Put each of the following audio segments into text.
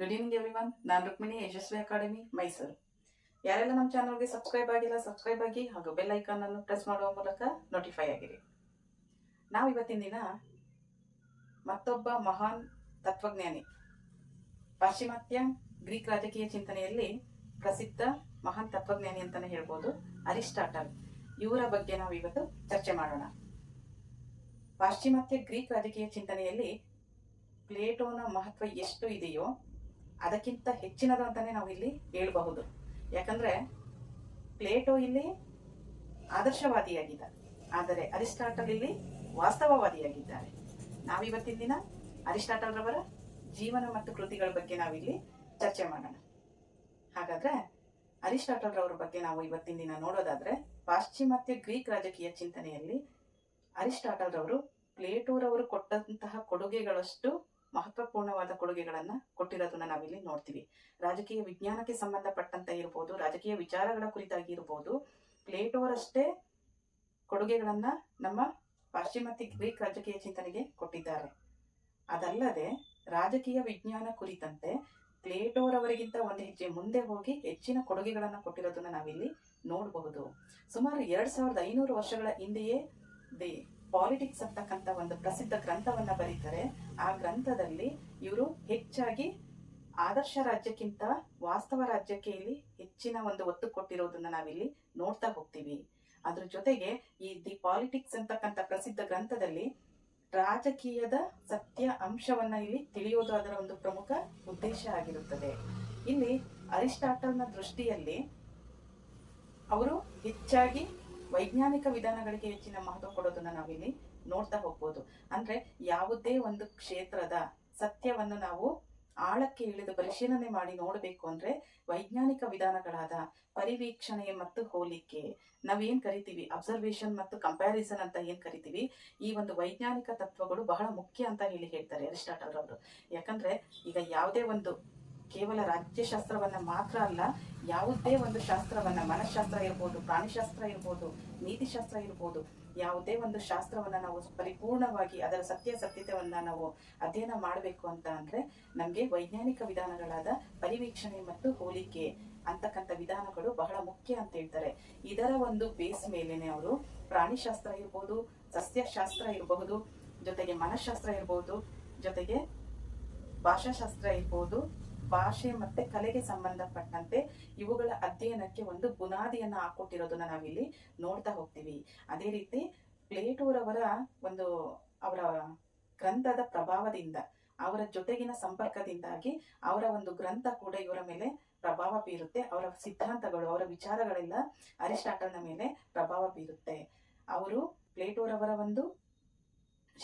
Good evening everyone ನಾನು ರುಕ್ಮಿಣಿ, ಯಶಸ್ವಿ academy Mysuru. ಯಾರೆಲ್ಲ ನಮ್ಮ ಚಾನಲ್ಗೆ ಸಬ್ಸ್ಕ್ರೈಬ್ ಆಗಿಲ್ಲ ಸಬ್ಸ್ಕ್ರೈಬ್ ಆಗಿ ಹಾಗೂ ಬೆಲ್ ಐಕಾನ್ ಅನ್ನು ಪ್ರೆಸ್ ಮಾಡುವ ಮೂಲಕ ನೋಟಿಫೈ ಆಗಿರಿ. ನಾವು ಇವತ್ತಿನ ದಿನ ಮತ್ತೊಬ್ಬ ಮಹಾನ್ ತತ್ವಜ್ಞಾನಿ, ಪಾಶ್ಚಿಮಾತ್ಯ ಗ್ರೀಕ್ ರಾಜಕೀಯ ಚಿಂತನೆಯಲ್ಲಿ ಪ್ರಸಿದ್ಧ ಮಹಾನ್ ತತ್ವಜ್ಞಾನಿ ಅಂತಾನೆ ಹೇಳ್ಬೋದು, ಅರಿಸ್ಟಾಟಲ್. ಇವರ ಬಗ್ಗೆ ನಾವು ಇವತ್ತು ಚರ್ಚೆ ಮಾಡೋಣ. ಪಾಶ್ಚಿಮಾತ್ಯ ಗ್ರೀಕ್ ರಾಜಕೀಯ ಚಿಂತನೆಯಲ್ಲಿ ಪ್ಲೇಟೋನ ಮಹತ್ವ ಎಷ್ಟು ಇದೆಯೋ ಅದಕ್ಕಿಂತ ಹೆಚ್ಚಿನದು ಅಂತಾನೆ ನಾವು ಇಲ್ಲಿ ಹೇಳಬಹುದು. ಯಾಕಂದ್ರೆ ಪ್ಲೇಟೋ ಇಲ್ಲಿ ಆದರ್ಶವಾದಿಯಾಗಿದ್ದಾರೆ. ಆದರೆ ಅರಿಸ್ಟಾಟಲ್ ಇಲ್ಲಿ ವಾಸ್ತವವಾದಿಯಾಗಿದ್ದಾರೆ. ನಾವಿವತ್ತಿನ ದಿನ ಅರಿಸ್ಟಾಟಲ್ ರವರ ಜೀವನ ಮತ್ತು ಕೃತಿಗಳ ಬಗ್ಗೆ ನಾವಿಲ್ಲಿ ಚರ್ಚೆ ಮಾಡೋಣ. ಹಾಗಾದ್ರೆ ಅರಿಸ್ಟಾಟಲ್ ರವರ ಬಗ್ಗೆ ನಾವು ಇವತ್ತಿನ ದಿನ ನೋಡೋದಾದ್ರೆ ಪಾಶ್ಚಿಮಾತ್ಯ ಗ್ರೀಕ್ ರಾಜಕೀಯ ಚಿಂತನೆಯಲ್ಲಿ ಅರಿಸ್ಟಾಟಲ್ ರವರು ಪ್ಲೇಟೋರವರು ಕೊಟ್ಟಂತಹ ಕೊಡುಗೆಗಳಷ್ಟು ಮಹತ್ವಪೂರ್ಣವಾದ ಕೊಡುಗೆಗಳನ್ನ ಕೊಟ್ಟಿರೋದನ್ನ ನಾವಿಲ್ಲಿ ನೋಡ್ತೀವಿ. ರಾಜಕೀಯ ವಿಜ್ಞಾನಕ್ಕೆ ಸಂಬಂಧಪಟ್ಟಂತೆ ಇರ್ಬೋದು, ರಾಜಕೀಯ ವಿಚಾರಗಳ ಕುರಿತಾಗಿ ಇರ್ಬೋದು, ಪ್ಲೇಟೋರಷ್ಟೇ ಕೊಡುಗೆಗಳನ್ನ ನಮ್ಮ ಪಾಶ್ಚಿಮಾತ್ಯ ಗ್ರೀಕ್ ರಾಜಕೀಯ ಚಿಂತನೆಗೆ ಕೊಟ್ಟಿದ್ದಾರೆ. ಅದಲ್ಲದೆ ರಾಜಕೀಯ ವಿಜ್ಞಾನ ಕುರಿತಂತೆ ಪ್ಲೇಟೋರವರಿಗಿಂತ ಒಂದು ಹೆಜ್ಜೆ ಮುಂದೆ ಹೋಗಿ ಹೆಚ್ಚಿನ ಕೊಡುಗೆಗಳನ್ನ ಕೊಟ್ಟಿರೋದನ್ನ ನಾವಿಲ್ಲಿ ನೋಡಬಹುದು. ಸುಮಾರು ಎರಡ್ ಸಾವಿರದ ಐನೂರು ವರ್ಷಗಳ ಹಿಂದೆಯೇ ದಿ ಪಾಲಿಟಿಕ್ಸ್ ಅಂತಕ್ಕಂಥ ಒಂದು ಪ್ರಸಿದ್ಧ ಗ್ರಂಥವನ್ನ ಬರೀತಾರೆ. ಆ ಗ್ರಂಥದಲ್ಲಿ ಇವರು ಹೆಚ್ಚಾಗಿ ಆದರ್ಶ ರಾಜ್ಯಕ್ಕಿಂತ ವಾಸ್ತವ ರಾಜ್ಯಕ್ಕೆ ಇಲ್ಲಿ ಹೆಚ್ಚಿನ ಒಂದು ಒತ್ತು ಕೊಟ್ಟಿರೋದನ್ನ ನಾವಿಲ್ಲಿ ನೋಡ್ತಾ ಹೋಗ್ತೀವಿ. ಅದ್ರ ಜೊತೆಗೆ ಈ ದಿ ಪಾಲಿಟಿಕ್ಸ್ ಅಂತಕ್ಕಂಥ ಪ್ರಸಿದ್ಧ ಗ್ರಂಥದಲ್ಲಿ ರಾಜಕೀಯದ ಸತ್ಯ ಅಂಶವನ್ನ ಇಲ್ಲಿ ತಿಳಿಯೋದು ಅದರ ಒಂದು ಪ್ರಮುಖ ಉದ್ದೇಶ ಆಗಿರುತ್ತದೆ. ಇಲ್ಲಿ ಅರಿಸ್ಟಾಟಲ್ನ ದೃಷ್ಟಿಯಲ್ಲಿ ಅವರು ಹೆಚ್ಚಾಗಿ ವೈಜ್ಞಾನಿಕ ವಿಧಾನಗಳಿಗೆ ಹೆಚ್ಚಿನ ಮಹತ್ವ ಕೊಡೋದನ್ನ ನಾವಿಲ್ಲಿ ನೋಡ್ತಾ ಹೋಗ್ಬೋದು. ಅಂದ್ರೆ ಯಾವುದೇ ಒಂದು ಕ್ಷೇತ್ರದ ಸತ್ಯವನ್ನು ನಾವು ಆಳಕ್ಕೆ ಇಳಿದು ಪರಿಶೀಲನೆ ಮಾಡಿ ನೋಡಬೇಕು ಅಂದ್ರೆ ವೈಜ್ಞಾನಿಕ ವಿಧಾನಗಳಾದ ಪರಿವೀಕ್ಷಣೆ ಮತ್ತು ಹೋಲಿಕೆ, ನಾವೇನ್ ಕರಿತೀವಿ? ಅಬ್ಸರ್ವೇಷನ್ ಮತ್ತು ಕಂಪ್ಯಾರಿಸನ್ ಅಂತ ಏನ್ ಕರಿತೀವಿ? ಈ ಒಂದು ವೈಜ್ಞಾನಿಕ ತತ್ವಗಳು ಬಹಳ ಮುಖ್ಯ ಅಂತ ಹೇಳಿ ಹೇಳ್ತಾರೆ ಅರಿಸ್ಟಾಟಲ್ ಅವರು ಯಾಕಂದ್ರೆ ಈಗ ಯಾವುದೇ ಒಂದು ಕೇವಲ ರಾಜ್ಯಶಾಸ್ತ್ರವನ್ನ ಮಾತ್ರ ಅಲ್ಲ, ಯಾವುದೇ ಒಂದು ಶಾಸ್ತ್ರವನ್ನ ಮನಃಶಾಸ್ತ್ರ ಇರ್ಬೋದು, ಪ್ರಾಣಿಶಾಸ್ತ್ರ ಇರ್ಬೋದು, ನೀತಿಶಾಸ್ತ್ರ ಇರ್ಬೋದು, ಯಾವುದೇ ಒಂದು ಶಾಸ್ತ್ರವನ್ನ ನಾವು ಪರಿಪೂರ್ಣವಾಗಿ ಅದರ ಸತ್ಯಾಸತ್ಯತೆಯನ್ನ ನಾವು ಅಧ್ಯಯನ ಮಾಡಬೇಕು ಅಂತ ಅಂದ್ರೆ ನಮ್ಗೆ ವೈಜ್ಞಾನಿಕ ವಿಧಾನಗಳಾದ ಪರಿವೀಕ್ಷಣೆ ಮತ್ತು ಹೋಲಿಕೆ ಅಂತಕ್ಕಂಥ ವಿಧಾನಗಳು ಬಹಳ ಮುಖ್ಯ ಅಂತ ಹೇಳ್ತಾರೆ. ಇದರ ಒಂದು ಬೇಸ್ ಮೇಲೇನೆ ಅವರು ಪ್ರಾಣಿಶಾಸ್ತ್ರ ಇರ್ಬೋದು, ಸಸ್ಯಶಾಸ್ತ್ರ ಇರಬಹುದು, ಜೊತೆಗೆ ಮನಃಶಾಸ್ತ್ರ ಇರ್ಬೋದು, ಜೊತೆಗೆ ಭಾಷಾಶಾಸ್ತ್ರ ಇರ್ಬೋದು ಭಾಷೆ ಮತ್ತೆ ಕಲೆಗೆ ಸಂಬಂಧಪಟ್ಟಂತೆ ಇವುಗಳ ಅಧ್ಯಯನಕ್ಕೆ ಒಂದು ಬುನಾದಿಯನ್ನ ಹಾಕೊಟ್ಟಿರೋದನ್ನ ನಾವಿಲ್ಲಿ ನೋಡ್ತಾ ಹೋಗ್ತೀವಿ. ಅದೇ ರೀತಿ ಪ್ಲೇಟೋರವರ ಒಂದು ಅವರ ಗ್ರಂಥದ ಪ್ರಭಾವದಿಂದ, ಅವರ ಜೊತೆಗಿನ ಸಂಪರ್ಕದಿಂದಾಗಿ ಅವರ ಒಂದು ಗ್ರಂಥ ಕೂಡ ಇವರ ಮೇಲೆ ಪ್ರಭಾವ ಬೀರುತ್ತೆ. ಅವರ ಸಿದ್ಧಾಂತಗಳು, ಅವರ ವಿಚಾರಗಳೆಲ್ಲ ಅರಿಸ್ಟಾಟಲ್ನ ಮೇಲೆ ಪ್ರಭಾವ ಬೀರುತ್ತೆ. ಅವರು ಪ್ಲೇಟೋರವರ ಒಂದು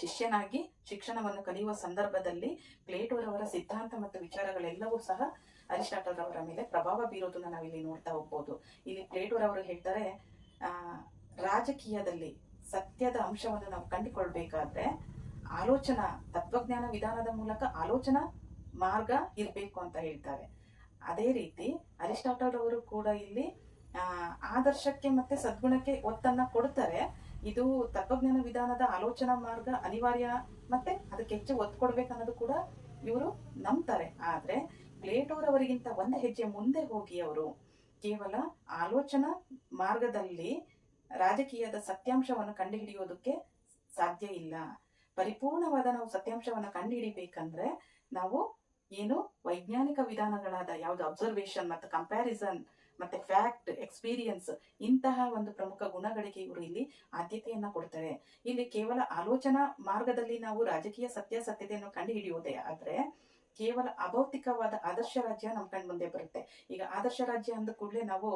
ಶಿಷ್ಯನಾಗಿ ಶಿಕ್ಷಣವನ್ನು ಕಲಿಯುವ ಸಂದರ್ಭದಲ್ಲಿ ಪ್ಲೇಟೋರವರ ಸಿದ್ಧಾಂತ ಮತ್ತು ವಿಚಾರಗಳೆಲ್ಲವೂ ಸಹ ಅರಿಸ್ಟಾಟಲ್ ರವರ ಮೇಲೆ ಪ್ರಭಾವ ಬೀರೋದನ್ನ ನಾವಿಲ್ಲಿ ನೋಡ್ತಾ ಹೋಗ್ಬೋದು. ಇಲ್ಲಿ ಪ್ಲೇಟೋರವರು ಹೇಳ್ತಾರೆ ರಾಜಕೀಯದಲ್ಲಿ ಸತ್ಯದ ಅಂಶವನ್ನು ನಾವು ಕಂಡುಕೊಳ್ಬೇಕಾದ್ರೆ ಆಲೋಚನಾ, ತತ್ವಜ್ಞಾನ ವಿಧಾನದ ಮೂಲಕ ಆಲೋಚನಾ ಮಾರ್ಗ ಇರಬೇಕು ಅಂತ ಹೇಳ್ತಾರೆ. ಅದೇ ರೀತಿ ಅರಿಸ್ಟಾಟಲ್ ರವರು ಕೂಡ ಇಲ್ಲಿ ಆದರ್ಶಕ್ಕೆ ಮತ್ತೆ ಸದ್ಗುಣಕ್ಕೆ ಒತ್ತನ್ನ ಕೊಡ್ತಾರೆ. ಇದು ತತ್ವಜ್ಞಾನ ವಿಧಾನದ ಆಲೋಚನಾ ಮಾರ್ಗ ಅನಿವಾರ್ಯ ಮತ್ತೆ ಅದಕ್ಕೆ ಹೆಚ್ಚು ಒತ್ತು ಕೊಡ್ಬೇಕನ್ನೋದು ಕೂಡ ಇವರು ನಂಬ್ತಾರೆ. ಆದ್ರೆ ಪ್ಲೇಟೋರವರಿಗಿಂತ ಒಂದು ಹೆಜ್ಜೆ ಮುಂದೆ ಹೋಗಿ ಅವರು ಕೇವಲ ಆಲೋಚನಾ ಮಾರ್ಗದಲ್ಲಿ ರಾಜಕೀಯದ ಸತ್ಯಾಂಶವನ್ನು ಕಂಡುಹಿಡಿಯೋದಕ್ಕೆ ಸಾಧ್ಯ ಇಲ್ಲ. ಪರಿಪೂರ್ಣವಾದ ನಾವು ಸತ್ಯಾಂಶವನ್ನು ಕಂಡುಹಿಡಿಬೇಕಂದ್ರೆ ನಾವು ಏನು ವೈಜ್ಞಾನಿಕ ವಿಧಾನಗಳಾದ ಯಾವ್ದು ಅಬ್ಸರ್ವೇಷನ್ ಮತ್ತು ಕಂಪ್ಯಾರಿಸನ್ ಮತ್ತೆ ಫ್ಯಾಕ್ಟ್ ಎಕ್ಸ್ಪೀರಿಯನ್ಸ್ ಇಂತಹ ಒಂದು ಪ್ರಮುಖ ಗುಣಗಳಿಗೆ ಇವರು ಇಲ್ಲಿ ಆದ್ಯತೆಯನ್ನ ಕೊಡ್ತಾರೆ. ಇಲ್ಲಿ ಕೇವಲ ಆಲೋಚನಾ ಮಾರ್ಗದಲ್ಲಿ ನಾವು ರಾಜಕೀಯ ಸತ್ಯಾಸತ್ಯತೆಯನ್ನು ಕಂಡುಹಿಡಿಯುವುದೇ ಆದ್ರೆ ಕೇವಲ ಅಭೌತಿಕವಾದ ಆದರ್ಶ ರಾಜ್ಯ ನಮ್ಮ ಕಣ್ ಮುಂದೆ ಬರುತ್ತೆ. ಈಗ ಆದರ್ಶ ರಾಜ್ಯ ಅಂದ ಕೂಡಲೇ ನಾವು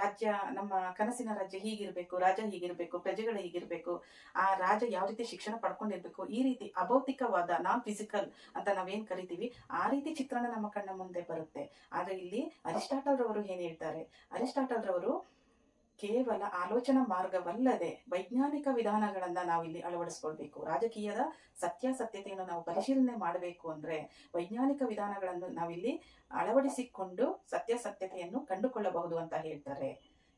ರಾಜ್ಯ, ನಮ್ಮ ಕನಸಿನ ರಾಜ್ಯ ಹೀಗಿರ್ಬೇಕು, ರಾಜ ಹೀಗಿರ್ಬೇಕು, ಪ್ರಜೆಗಳು ಹೀಗಿರ್ಬೇಕು, ಆ ರಾಜ ಯಾವ ರೀತಿ ಶಿಕ್ಷಣ ಪಡ್ಕೊಂಡಿರ್ಬೇಕು, ಈ ರೀತಿ ಅಭೌತಿಕವಾದ, ನಾನ್ ಫಿಸಿಕಲ್ ಅಂತ ನಾವೇನ್ ಕರಿತೀವಿ, ಆ ರೀತಿ ಚಿತ್ರಣ ನಮ್ಮ ಕಣ್ಣ ಮುಂದೆ ಬರುತ್ತೆ. ಆದ್ರೆ ಇಲ್ಲಿ ಅರಿಸ್ಟಾಟಲ್ ರವರು ಏನ್ ಹೇಳ್ತಾರೆ? ಅರಿಸ್ಟಾಟಲ್ ರವರು ಕೇವಲ ಆಲೋಚನಾ ಮಾರ್ಗವಲ್ಲದೆ ವೈಜ್ಞಾನಿಕ ವಿಧಾನಗಳನ್ನ ನಾವಿಲ್ಲಿ ಅಳವಡಿಸ್ಕೊಳ್ಬೇಕು. ರಾಜಕೀಯದ ಸತ್ಯಾಸತ್ಯತೆಯನ್ನು ನಾವು ಪರಿಶೀಲನೆ ಮಾಡಬೇಕು ಅಂದ್ರೆ ವೈಜ್ಞಾನಿಕ ವಿಧಾನಗಳನ್ನು ನಾವಿಲ್ಲಿ ಅಳವಡಿಸಿಕೊಂಡು ಸತ್ಯಾಸತ್ಯತೆಯನ್ನು ಕಂಡುಕೊಳ್ಳಬಹುದು ಅಂತ ಹೇಳ್ತಾರೆ.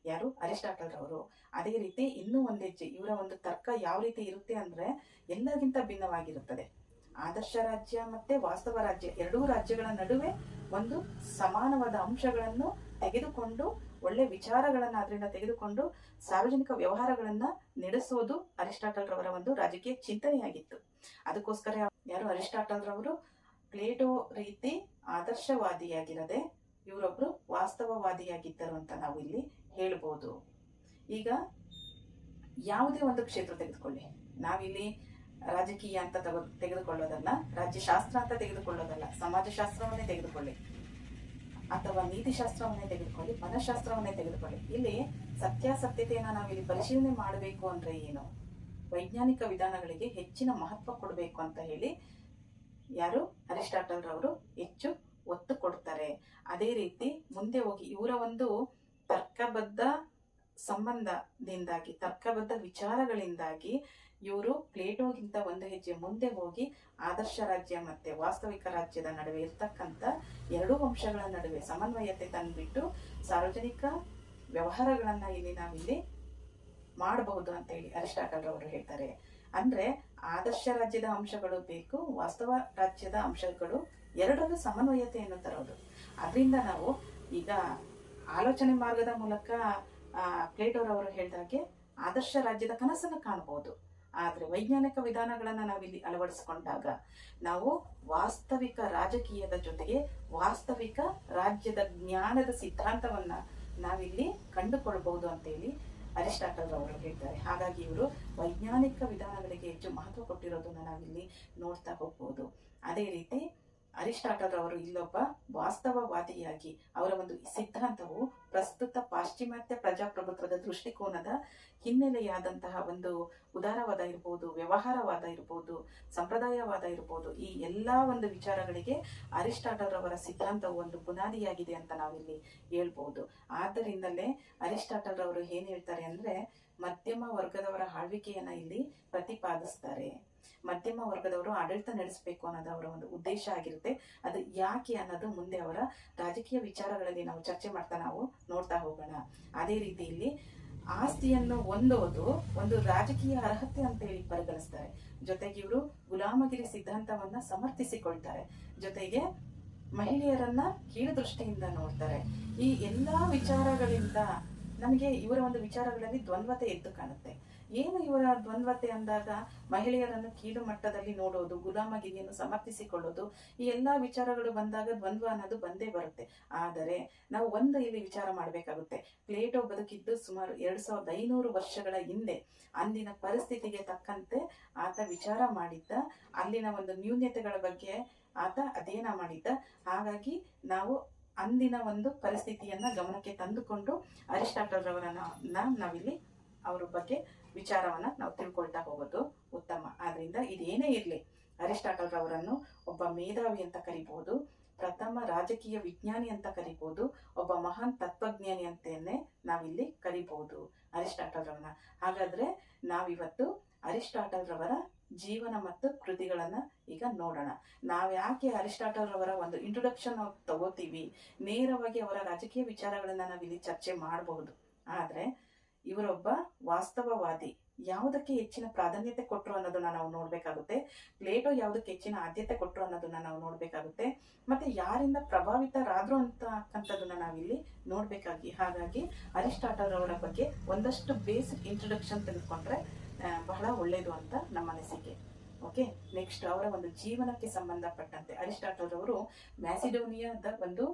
ಯಾರು? ಅರಿಸ್ಟಾಟಲ್ ಅವರು ಅದೇ ರೀತಿ ಇನ್ನೂ ಒಂದು ಹೆಜ್ಜೆ, ಇವರ ಒಂದು ತರ್ಕ ಯಾವ ರೀತಿ ಇರುತ್ತೆ ಅಂದ್ರೆ ಎಲ್ಲರಿಗಿಂತ ಭಿನ್ನವಾಗಿರುತ್ತದೆ. ಆದರ್ಶ ರಾಜ್ಯ ಮತ್ತೆ ವಾಸ್ತವ ರಾಜ್ಯ ಎರಡೂ ರಾಜ್ಯಗಳ ನಡುವೆ ಒಂದು ಸಮಾನವಾದ ಅಂಶಗಳನ್ನು ತೆಗೆದುಕೊಂಡು ಒಳ್ಳೆ ವಿಚಾರಗಳನ್ನ ಅದರಿಂದ ತೆಗೆದುಕೊಂಡು ಸಾರ್ವಜನಿಕ ವ್ಯವಹಾರಗಳನ್ನ ನಡೆಸೋದು ಅರಿಸ್ಟಾಟಲ್ ರವರ ಒಂದು ರಾಜಕೀಯ ಚಿಂತನೆಯಾಗಿತ್ತು. ಅದಕ್ಕೋಸ್ಕರ ಯಾರು ಅರಿಸ್ಟಾಟಲ್ ರವರು ಪ್ಲೇಟೋ ರೀತಿ ಆದರ್ಶವಾದಿಯಾಗಿರದೆ ಇವರೊಬ್ರು ವಾಸ್ತವವಾದಿಯಾಗಿದ್ದರು ಅಂತ ನಾವು ಇಲ್ಲಿ ಹೇಳ್ಬೋದು. ಈಗ ಯಾವುದೇ ಒಂದು ಕ್ಷೇತ್ರ ತೆಗೆದುಕೊಳ್ಳಿ. ನಾವಿಲ್ಲಿ ರಾಜಕೀಯ ಅಂತ ತಗೋ, ತೆಗೆದುಕೊಳ್ಳೋದಲ್ಲ, ರಾಜ್ಯಶಾಸ್ತ್ರ ಅಂತ ತೆಗೆದುಕೊಳ್ಳೋದಲ್ಲ, ಸಮಾಜಶಾಸ್ತ್ರವನ್ನೇ ತೆಗೆದುಕೊಳ್ಳಿ. ಅಥವಾ ನೀತಿಶಾಸ್ತ್ರವನ್ನೇ ತೆಗೆದುಕೊಳ್ಳಿ, ಮನಃಶಾಸ್ತ್ರವನ್ನೇ ತೆಗೆದುಕೊಳ್ಳಿ. ಇಲ್ಲಿ ಸತ್ಯಾಸತ್ಯತೆಯನ್ನ ನಾವಿಲ್ಲಿ ಪರಿಶೀಲನೆ ಮಾಡಬೇಕು ಅಂದ್ರೆ ಏನು? ವೈಜ್ಞಾನಿಕ ವಿಧಾನಗಳಿಗೆ ಹೆಚ್ಚಿನ ಮಹತ್ವ ಕೊಡಬೇಕು ಅಂತ ಹೇಳಿ ಯಾರು? ಅರಿಸ್ಟಾಟಲ್ ರವರು ಹೆಚ್ಚು ಒತ್ತು ಕೊಡ್ತಾರೆ. ಅದೇ ರೀತಿ ಮುಂದೆ ಹೋಗಿ ಇವರ ಒಂದು ತರ್ಕಬದ್ಧ ಸಂಬಂಧದಿಂದಾಗಿ, ತರ್ಕಬದ್ಧ ವಿಚಾರಗಳಿಂದಾಗಿ ಇವರು ಪ್ಲೇಟೋಗಿಂತ ಒಂದು ಹೆಜ್ಜೆ ಮುಂದೆ ಹೋಗಿ ಆದರ್ಶ ರಾಜ್ಯ ಮತ್ತೆ ವಾಸ್ತವಿಕ ರಾಜ್ಯದ ನಡುವೆ ಇರ್ತಕ್ಕಂಥ ಎರಡೂ ವಂಶಗಳ ನಡುವೆ ಸಮನ್ವಯತೆ ತಂದುಬಿಟ್ಟು ಸಾರ್ವಜನಿಕ ವ್ಯವಹಾರಗಳನ್ನು ಇಲ್ಲಿ ನಾವಿಲ್ಲಿ ಮಾಡಬಹುದು ಅಂತ ಹೇಳಿ ಅರಿಸ್ಟಾಟಲ್ ಅವರು ಹೇಳ್ತಾರೆ. ಅಂದ್ರೆ ಆದರ್ಶ ರಾಜ್ಯದ ಅಂಶಗಳು ಬೇಕು, ವಾಸ್ತವ ರಾಜ್ಯದ ಅಂಶಗಳು ಎರಡರಲ್ಲೂ ಸಮನ್ವಯತೆಯನ್ನು ತರೋದು. ಅದರಿಂದ ನಾವು ಈಗ ಆಲೋಚನೆ ಮಾರ್ಗದ ಮೂಲಕ ಪ್ಲೇಟೋರವರು ಹೇಳಿದಾಗೆ ಆದರ್ಶ ರಾಜ್ಯದ ಕನಸನ್ನು ಕಾಣಬಹುದು ಆದ್ರೆ ವೈಜ್ಞಾನಿಕ ವಿಧಾನಗಳನ್ನು ನಾವಿಲ್ಲಿ ಅಳವಡಿಸಿಕೊಂಡಾಗ ನಾವು ವಾಸ್ತವಿಕ ರಾಜಕೀಯದ ಜೊತೆಗೆ ವಾಸ್ತವಿಕ ರಾಜ್ಯದ ಜ್ಞಾನದ ಸಿದ್ಧಾಂತವನ್ನ ನಾವಿಲ್ಲಿ ಕಂಡುಕೊಳ್ಬಹುದು ಅಂತೇಳಿ ಅರಿಸ್ಟಾಟಲ್ ಅವರು ಹೇಳ್ತಾರೆ. ಹಾಗಾಗಿ ಇವರು ವೈಜ್ಞಾನಿಕ ವಿಧಾನಗಳಿಗೆ ಹೆಚ್ಚು ಮಹತ್ವ ಕೊಟ್ಟಿರೋದನ್ನು ನಾವಿಲ್ಲಿ ನೋಡ್ತಾ ಹೋಗ್ಬೋದು. ಅದೇ ರೀತಿ ಅರಿಸ್ಟಾಟಲ್ ಅವರು ಇಲ್ಲೊಬ್ಬ ವಾಸ್ತವವಾದಿಯಾಗಿ ಅವರ ಒಂದು ಸಿದ್ಧಾಂತವು ಪ್ರಸ್ತುತ ಪಾಶ್ಚಿಮಾತ್ಯ ಪ್ರಜಾಪ್ರಭುತ್ವದ ದೃಷ್ಟಿಕೋನದ ಹಿನ್ನೆಲೆಯಾದಂತಹ ಒಂದು ಉದಾರವಾದ ಇರ್ಬೋದು, ವ್ಯವಹಾರವಾದ ಇರ್ಬೋದು, ಸಂಪ್ರದಾಯವಾದ ಇರ್ಬೋದು, ಈ ಎಲ್ಲ ಒಂದು ವಿಚಾರಗಳಿಗೆ ಅರಿಸ್ಟಾಟಲ್ ಅವರ ಸಿದ್ಧಾಂತವು ಒಂದು ಬುನಾದಿಯಾಗಿದೆ ಅಂತ ನಾವಿಲ್ಲಿ ಹೇಳ್ಬೋದು. ಆದ್ದರಿಂದಲೇ ಅರಿಸ್ಟಾಟಲ್ ಅವರು ಏನ್ ಹೇಳ್ತಾರೆ ಅಂದ್ರೆ ಮಧ್ಯಮ ವರ್ಗದವರ ಆಳ್ವಿಕೆಯನ್ನ ಇಲ್ಲಿ ಪ್ರತಿಪಾದಿಸ್ತಾರೆ. ಮಧ್ಯಮ ವರ್ಗದವರು ಆಡಳಿತ ನಡೆಸಬೇಕು ಅನ್ನೋದು ಅವರ ಒಂದು ಉದ್ದೇಶ ಆಗಿರುತ್ತೆ. ಅದು ಯಾಕೆ ಅನ್ನೋದು ಮುಂದೆ ಅವರ ರಾಜಕೀಯ ವಿಚಾರಗಳಲ್ಲಿ ನಾವು ಚರ್ಚೆ ಮಾಡ್ತಾ ನಾವು ನೋಡ್ತಾ ಹೋಗೋಣ. ಅದೇ ರೀತಿ ಇಲ್ಲಿ ಆಸ್ತಿಯನ್ನು ಹೊಂದೋದು ಒಂದು ರಾಜಕೀಯ ಅರ್ಹತೆ ಅಂತ ಹೇಳಿ ಪರಿಗಣಿಸ್ತಾರೆ. ಜೊತೆಗೆ ಇವರು ಗುಲಾಮಗಿರಿ ಸಿದ್ಧಾಂತವನ್ನ ಸಮರ್ಥಿಸಿಕೊಳ್ತಾರೆ. ಜೊತೆಗೆ ಮಹಿಳೆಯರನ್ನ ಕೀಳು ದೃಷ್ಟಿಯಿಂದ ನೋಡ್ತಾರೆ. ಈ ಎಲ್ಲಾ ವಿಚಾರಗಳಿಂದ ನಮಗೆ ಇವರ ಒಂದು ವಿಚಾರಗಳಲ್ಲಿ ದ್ವಂದ್ವತೆ ಎದ್ದು ಕಾಣುತ್ತೆ. ಏನು ಇವರ ದ್ವಂದ್ವತೆ ಅಂದಾಗ ಮಹಿಳೆಯರನ್ನು ಕೀಳು ಮಟ್ಟದಲ್ಲಿ ನೋಡೋದು, ಗುಲಾಮಗಿರಿಯನ್ನು ಸಮರ್ಥಿಸಿಕೊಳ್ಳೋದು, ಈ ಎಲ್ಲಾ ವಿಚಾರಗಳು ಬಂದಾಗ ದ್ವಂದ್ವ ಅನ್ನೋದು ಬಂದೇ ಬರುತ್ತೆ. ಆದರೆ ನಾವು ಒಂದು ಇಲ್ಲಿ ವಿಚಾರ ಮಾಡಬೇಕಾಗುತ್ತೆ. ಪ್ಲೇಟೋ ಬದುಕಿದ್ದು ಸುಮಾರು ಎರಡ್ ಸಾವಿರದ ಐನೂರು ವರ್ಷಗಳ ಹಿಂದೆ ಅಂದಿನ ಪರಿಸ್ಥಿತಿಗೆ ತಕ್ಕಂತೆ ಆತ ವಿಚಾರ ಮಾಡಿದ್ದ, ಅಲ್ಲಿನ ಒಂದು ನ್ಯೂನ್ಯತೆಗಳ ಬಗ್ಗೆ ಆತ ಅಧ್ಯಯನ ಮಾಡಿದ್ದ. ಹಾಗಾಗಿ ನಾವು ಅಂದಿನ ಒಂದು ಪರಿಸ್ಥಿತಿಯನ್ನ ಗಮನಕ್ಕೆ ತಂದುಕೊಂಡು ಅರಿಸ್ಟಾಟಲ್ ರವರನ್ನ ನಾವಿಲ್ಲಿ ಅವರ ಬಗ್ಗೆ ವಿಚಾರವನ್ನ ನಾವು ತಿಳ್ಕೊಳ್ತಾ ಹೋಗೋದು ಉತ್ತಮ. ಆದ್ರಿಂದ ಇದೇನೇ ಇರಲಿ ಅರಿಸ್ಟಾಟಲ್ ರವರನ್ನು ಒಬ್ಬ ಮೇಧಾವಿ ಅಂತ ಕರಿಬಹುದು ಪ್ರಥಮ ರಾಜಕೀಯ ವಿಜ್ಞಾನಿ ಅಂತ ಕರಿಬಹುದು ಒಬ್ಬ ಮಹಾನ್ ತತ್ವಜ್ಞಾನಿ ಅಂತೇನೆ ನಾವಿಲ್ಲಿ ಕರಿಬಹುದು ಅರಿಸ್ಟಾಟಲ್ ರವರನ್ನ ಹಾಗಾದ್ರೆ ನಾವಿವತ್ತು ಅರಿಸ್ಟಾಟಲ್ ರವರ ಜೀವನ ಮತ್ತು ಕೃತಿಗಳನ್ನು ಈಗ ನೋಡೋಣ. ನಾವು ಯಾಕೆ ಅರಿಸ್ಟಾಟಲ್ ಅವರ ಒಂದು ಇಂಟ್ರೊಡಕ್ಷನ್ ತಗೋತೀವಿ? ನೇರವಾಗಿ ಅವರ ರಾಜಕೀಯ ವಿಚಾರಗಳನ್ನ ನಾವಿಲ್ಲಿ ಚರ್ಚೆ ಮಾಡಬಹುದು ಆದರೆ ಇವರೊಬ್ಬ ವಾಸ್ತವವಾದಿ ಯಾವುದಕ್ಕೆ ಹೆಚ್ಚಿನ ಪ್ರಾಧಾನ್ಯತೆ ಕೊಟ್ಟರು ಅನ್ನೋದನ್ನ ನಾವು ನೋಡಬೇಕಾಗುತ್ತೆ. ಪ್ಲೇಟೋ ಯಾವುದಕ್ಕೆ ಹೆಚ್ಚಿನ ಆದ್ಯತೆ ಕೊಟ್ಟರು ಅನ್ನೋದನ್ನ ನಾವು ನೋಡಬೇಕಾಗುತ್ತೆ. ಮತ್ತೆ ಯಾರಿಂದ ಪ್ರಭಾವಿತರಾದ್ರು ಅಂತಕ್ಕಂಥದ್ದನ್ನ ನಾವಿಲ್ಲಿ ನೋಡಬೇಕಾಗಿ. ಹಾಗಾಗಿ ಅರಿಸ್ಟಾಟಲ್ ಅವರ ಬಗ್ಗೆ ಒಂದಷ್ಟು ಬೇಸಿಕ್ ಇಂಟ್ರೊಡಕ್ಷನ್ ತೆಗೆದುಕೊಂಡ್ರೆ ಬಹಳ ಒಳ್ಳೆಯದು ಅಂತ ನಮ್ಮ ಅನಿಸಿಕೆ. ಓಕೆ ನೆಕ್ಸ್ಟ್ ಅವರ ಒಂದು ಜೀವನಕ್ಕೆ ಸಂಬಂಧಪಟ್ಟಂತೆ. ಅರಿಸ್ಟಾಟಲ್ ಅವರು ಮ್ಯಾಸಿಡೋನಿಯಾದ ಒಂದು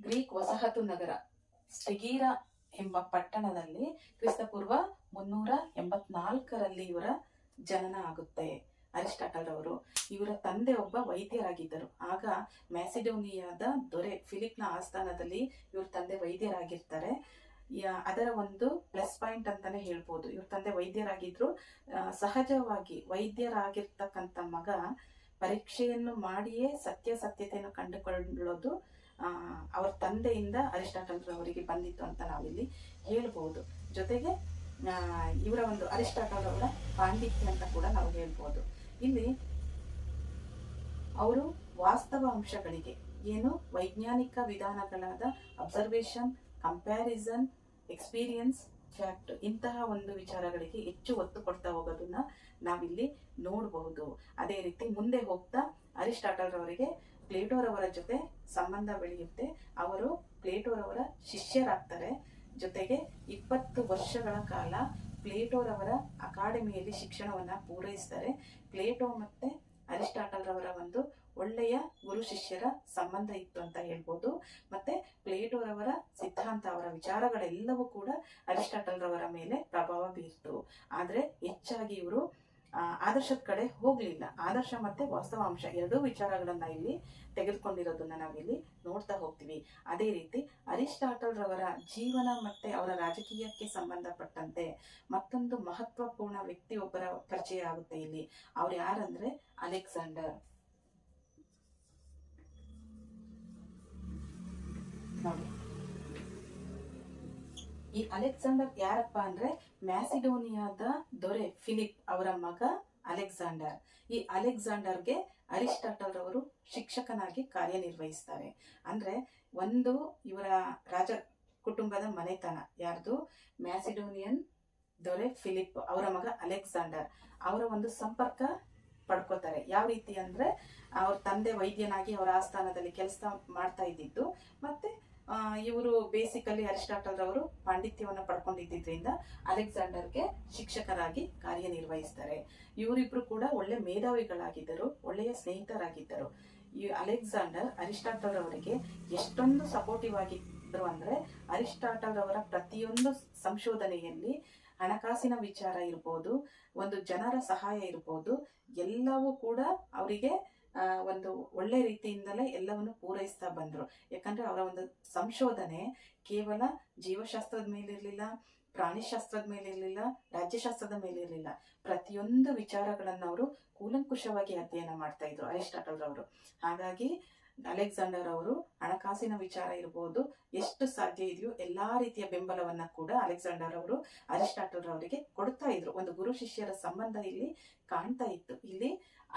ಗ್ರೀಕ್ ವಸಾಹತು ನಗರ ಸ್ಟಗೀರ ಎಂಬ ಪಟ್ಟಣದಲ್ಲಿ ಕ್ರಿಸ್ತಪೂರ್ವ ಮುನ್ನೂರ ಎಂಬತ್ನಾಲ್ಕರಲ್ಲಿ ಇವರ ಜನನ ಆಗುತ್ತೆ ಅರಿಸ್ಟಾಟಲ್ ಅವರು ಇವರ ತಂದೆ ಒಬ್ಬ ವೈದ್ಯರಾಗಿದ್ದರು. ಆಗ ಮ್ಯಾಸಿಡೋನಿಯಾದ ದೊರೆ ಫಿಲಿಪ್ನ ಆಸ್ಥಾನದಲ್ಲಿ ಇವರ ತಂದೆ ವೈದ್ಯರಾಗಿರ್ತಾರೆ. ಅದರ ಒಂದು ಪ್ಲಸ್ ಪಾಯಿಂಟ್ ಅಂತಾನೆ ಹೇಳ್ಬೋದು. ಇವ್ರ ತಂದೆ ವೈದ್ಯರಾಗಿದ್ರು. ಸಹಜವಾಗಿ ವೈದ್ಯರಾಗಿರ್ತಕ್ಕಂಥ ಮಗ ಪರೀಕ್ಷೆಯನ್ನು ಮಾಡಿಯೇ ಸತ್ಯಾಸತ್ಯತೆಯನ್ನು ಕಂಡುಕೊಳ್ಳೋದು ಆ, ಅವ್ರ ತಂದೆಯಿಂದ ಅರಿಸ್ಟಾಟಲ್ ಅವರಿಗೆ ಬಂದಿತ್ತು ಅಂತ ನಾವಿಲ್ಲಿ ಹೇಳ್ಬೋದು. ಜೊತೆಗೆ ಇವರ ಒಂದು ಅರಿಸ್ಟಾಟಲ್ ಅವರ ಪಾಂಡಿತ್ಯ ಅಂತ ಕೂಡ ನಾವು ಹೇಳ್ಬೋದು. ಇಲ್ಲಿ ಅವರು ವಾಸ್ತವ ಅಂಶಗಳಿಗೆ ಏನು ವೈಜ್ಞಾನಿಕ ವಿಧಾನಗಳಾದ ಅಬ್ಸರ್ವೇಷನ್ ಕಂಪ್ಯಾರಿಸನ್ ಎಕ್ಸ್ಪೀರಿಯನ್ಸ್ ಫ್ಯಾಕ್ಟ್ ಇಂತಹ ಒಂದು ವಿಚಾರಗಳಿಗೆ ಹೆಚ್ಚು ಒತ್ತು ಕೊಡ್ತಾ ಹೋಗೋದನ್ನ ನಾವಿಲ್ಲಿ ನೋಡಬಹುದು. ಅದೇ ರೀತಿ ಮುಂದೆ ಹೋಗ್ತಾ ಅರಿಸ್ಟಾಟಲ್ ರವರಿಗೆ ಪ್ಲೇಟೋರವರ ಜೊತೆ ಸಂಬಂಧ ಬೆಳೆಯುತ್ತೆ. ಅವರು ಪ್ಲೇಟೋರವರ ಶಿಷ್ಯರಾಗ್ತಾರೆ. ಜೊತೆಗೆ ಇಪ್ಪತ್ತು ವರ್ಷಗಳ ಕಾಲ ಪ್ಲೇಟೋರವರ ಅಕಾಡೆಮಿಯಲ್ಲಿ ಶಿಕ್ಷಣವನ್ನ ಪೂರೈಸ್ತಾರೆ. ಪ್ಲೇಟೋ ಮತ್ತೆ ಅರಿಸ್ಟಾಟಲ್ ರವರ ಒಂದು ಒಳ್ಳೆಯ ಗುರು ಶಿಷ್ಯರ ಸಂಬಂಧ ಇತ್ತು ಅಂತ ಹೇಳ್ಬೋದು. ಮತ್ತೆ ಪ್ಲೇಟೋರವರ ಸಿದ್ಧಾಂತ, ಅವರ ವಿಚಾರಗಳೆಲ್ಲವೂ ಕೂಡ ಅರಿಸ್ಟಾಟಲ್ರವರ ಮೇಲೆ ಪ್ರಭಾವ ಬೀರ್ತು. ಆದ್ರೆ ಹೆಚ್ಚಾಗಿ ಇವರು ಆದರ್ಶದ ಕಡೆ ಹೋಗಲಿಲ್ಲ. ಆದರ್ಶ ಮತ್ತೆ ವಾಸ್ತವಾಂಶ ಎರಡೂ ವಿಚಾರಗಳನ್ನ ಇಲ್ಲಿ ತೆಗೆದುಕೊಂಡಿರೋದನ್ನ ನಾವಿಲ್ಲಿ ನೋಡ್ತಾ ಹೋಗ್ತೀವಿ. ಅದೇ ರೀತಿ ಅರಿಸ್ಟಾಟಲ್ ರವರ ಜೀವನ ಮತ್ತೆ ಅವರ ರಾಜಕೀಯಕ್ಕೆ ಸಂಬಂಧಪಟ್ಟಂತೆ ಮತ್ತೊಂದು ಮಹತ್ವಪೂರ್ಣ ವ್ಯಕ್ತಿಯೊಬ್ಬರ ಪರಿಚಯ ಆಗುತ್ತೆ ಇಲ್ಲಿ. ಅವ್ರು ಯಾರಂದ್ರೆ ಅಲೆಕ್ಸಾಂಡರ್. ನೋಡಿ. ಈ ಅಲೆಕ್ಸಾಂಡರ್ ಯಾರಪ್ಪ ಅಂದ್ರೆ ಮ್ಯಾಸಿಡೋನಿಯಾದ ದೊರೆ ಫಿಲಿಪ್ ಅವರ ಮಗ ಅಲೆಕ್ಸಾಂಡರ್. ಈ ಅಲೆಕ್ಸಾಂಡರ್ಗೆ ಅರಿಸ್ಟಾಟಲ್ ರವರು ಶಿಕ್ಷಕನಾಗಿ ಕಾರ್ಯನಿರ್ವಹಿಸ್ತಾರೆ. ಅಂದ್ರೆ ಒಂದು ಇವರ ರಾಜ ಕುಟುಂಬದ ಮನೆತನ ಯಾರ್ದು? ಮ್ಯಾಸಿಡೋನಿಯನ್ ದೊರೆ ಫಿಲಿಪ್ ಅವರ ಮಗ ಅಲೆಕ್ಸಾಂಡರ್. ಅವರ ಒಂದು ಸಂಪರ್ಕ ಪಡ್ಕೋತಾರೆ. ಯಾವ ರೀತಿ ಅಂದ್ರೆ ಅವ್ರ ತಂದೆ ವೈದ್ಯನಾಗಿ ಅವರ ಆಸ್ಥಾನದಲ್ಲಿ ಕೆಲಸ ಮಾಡ್ತಾ ಇದ್ದಿದ್ದು, ಮತ್ತೆ ಇವರು ಬೇಸಿಕಲಿ ಅರಿಸ್ಟಾಟಲ್ ರವರು ಪಾಂಡಿತ್ಯವನ್ನು ಪಡ್ಕೊಂಡಿದ್ದರಿಂದ ಅಲೆಕ್ಸಾಂಡರ್ಗೆ ಶಿಕ್ಷಕರಾಗಿ ಕಾರ್ಯನಿರ್ವಹಿಸ್ತಾರೆ. ಇವರಿಬ್ರು ಕೂಡ ಒಳ್ಳೆ ಮೇಧಾವಿಗಳಾಗಿದ್ದರು, ಒಳ್ಳೆಯ ಸ್ನೇಹಿತರಾಗಿದ್ದರು. ಈ ಅಲೆಕ್ಸಾಂಡರ್ ಅರಿಸ್ಟಾಟಲ್ ರವರಿಗೆ ಎಷ್ಟೊಂದು ಸಪೋರ್ಟಿವ್ ಆಗಿದ್ರು ಅಂದ್ರೆ ಅರಿಸ್ಟಾಟಲ್ ರವರ ಪ್ರತಿಯೊಂದು ಸಂಶೋಧನೆಯಲ್ಲಿ ಹಣಕಾಸಿನ ವಿಚಾರ ಇರ್ಬೋದು, ಒಂದು ಜನರ ಸಹಾಯ ಇರ್ಬೋದು, ಎಲ್ಲವೂ ಕೂಡ ಅವರಿಗೆ ಒಂದು ಒಳ್ಳೆ ರೀತಿಯಿಂದಲೇ ಎಲ್ಲವನ್ನು ಪೂರೈಸ್ತಾ ಬಂದರು. ಯಾಕಂದ್ರೆ ಅವರ ಒಂದು ಸಂಶೋಧನೆ ಕೇವಲ ಜೀವಶಾಸ್ತ್ರದ ಮೇಲಿರಲಿಲ್ಲ, ಪ್ರಾಣಿಶಾಸ್ತ್ರದ ಮೇಲಿರಲಿಲ್ಲ, ರಾಜ್ಯಶಾಸ್ತ್ರದ ಮೇಲಿರಲಿಲ್ಲ. ಪ್ರತಿಯೊಂದು ವಿಚಾರಗಳನ್ನ ಅವರು ಕೂಲಂಕುಷವಾಗಿ ಅಧ್ಯಯನ ಮಾಡ್ತಾ ಇದ್ರು ಅರಿಸ್ಟಾಟಲ್ ಅವರು ಹಾಗಾಗಿ ಅಲೆಕ್ಸಾಂಡರ್ ಅವರು ಹಣಕಾಸಿನ ವಿಚಾರ ಇರ್ಬೋದು, ಎಷ್ಟು ಸಾಧ್ಯ ಇದೆಯೋ ಎಲ್ಲಾ ರೀತಿಯ ಬೆಂಬಲವನ್ನ ಕೂಡ ಅಲೆಕ್ಸಾಂಡರ್ ಅವರು ಅರಿಸ್ಟಾಟಲ್ ಅವರಿಗೆ ಕೊಡ್ತಾ ಇದ್ರು. ಒಂದು ಗುರು ಶಿಷ್ಯರ ಸಂಬಂಧ ಇಲ್ಲಿ ಕಾಣ್ತಾ ಇತ್ತು. ಇಲ್ಲಿ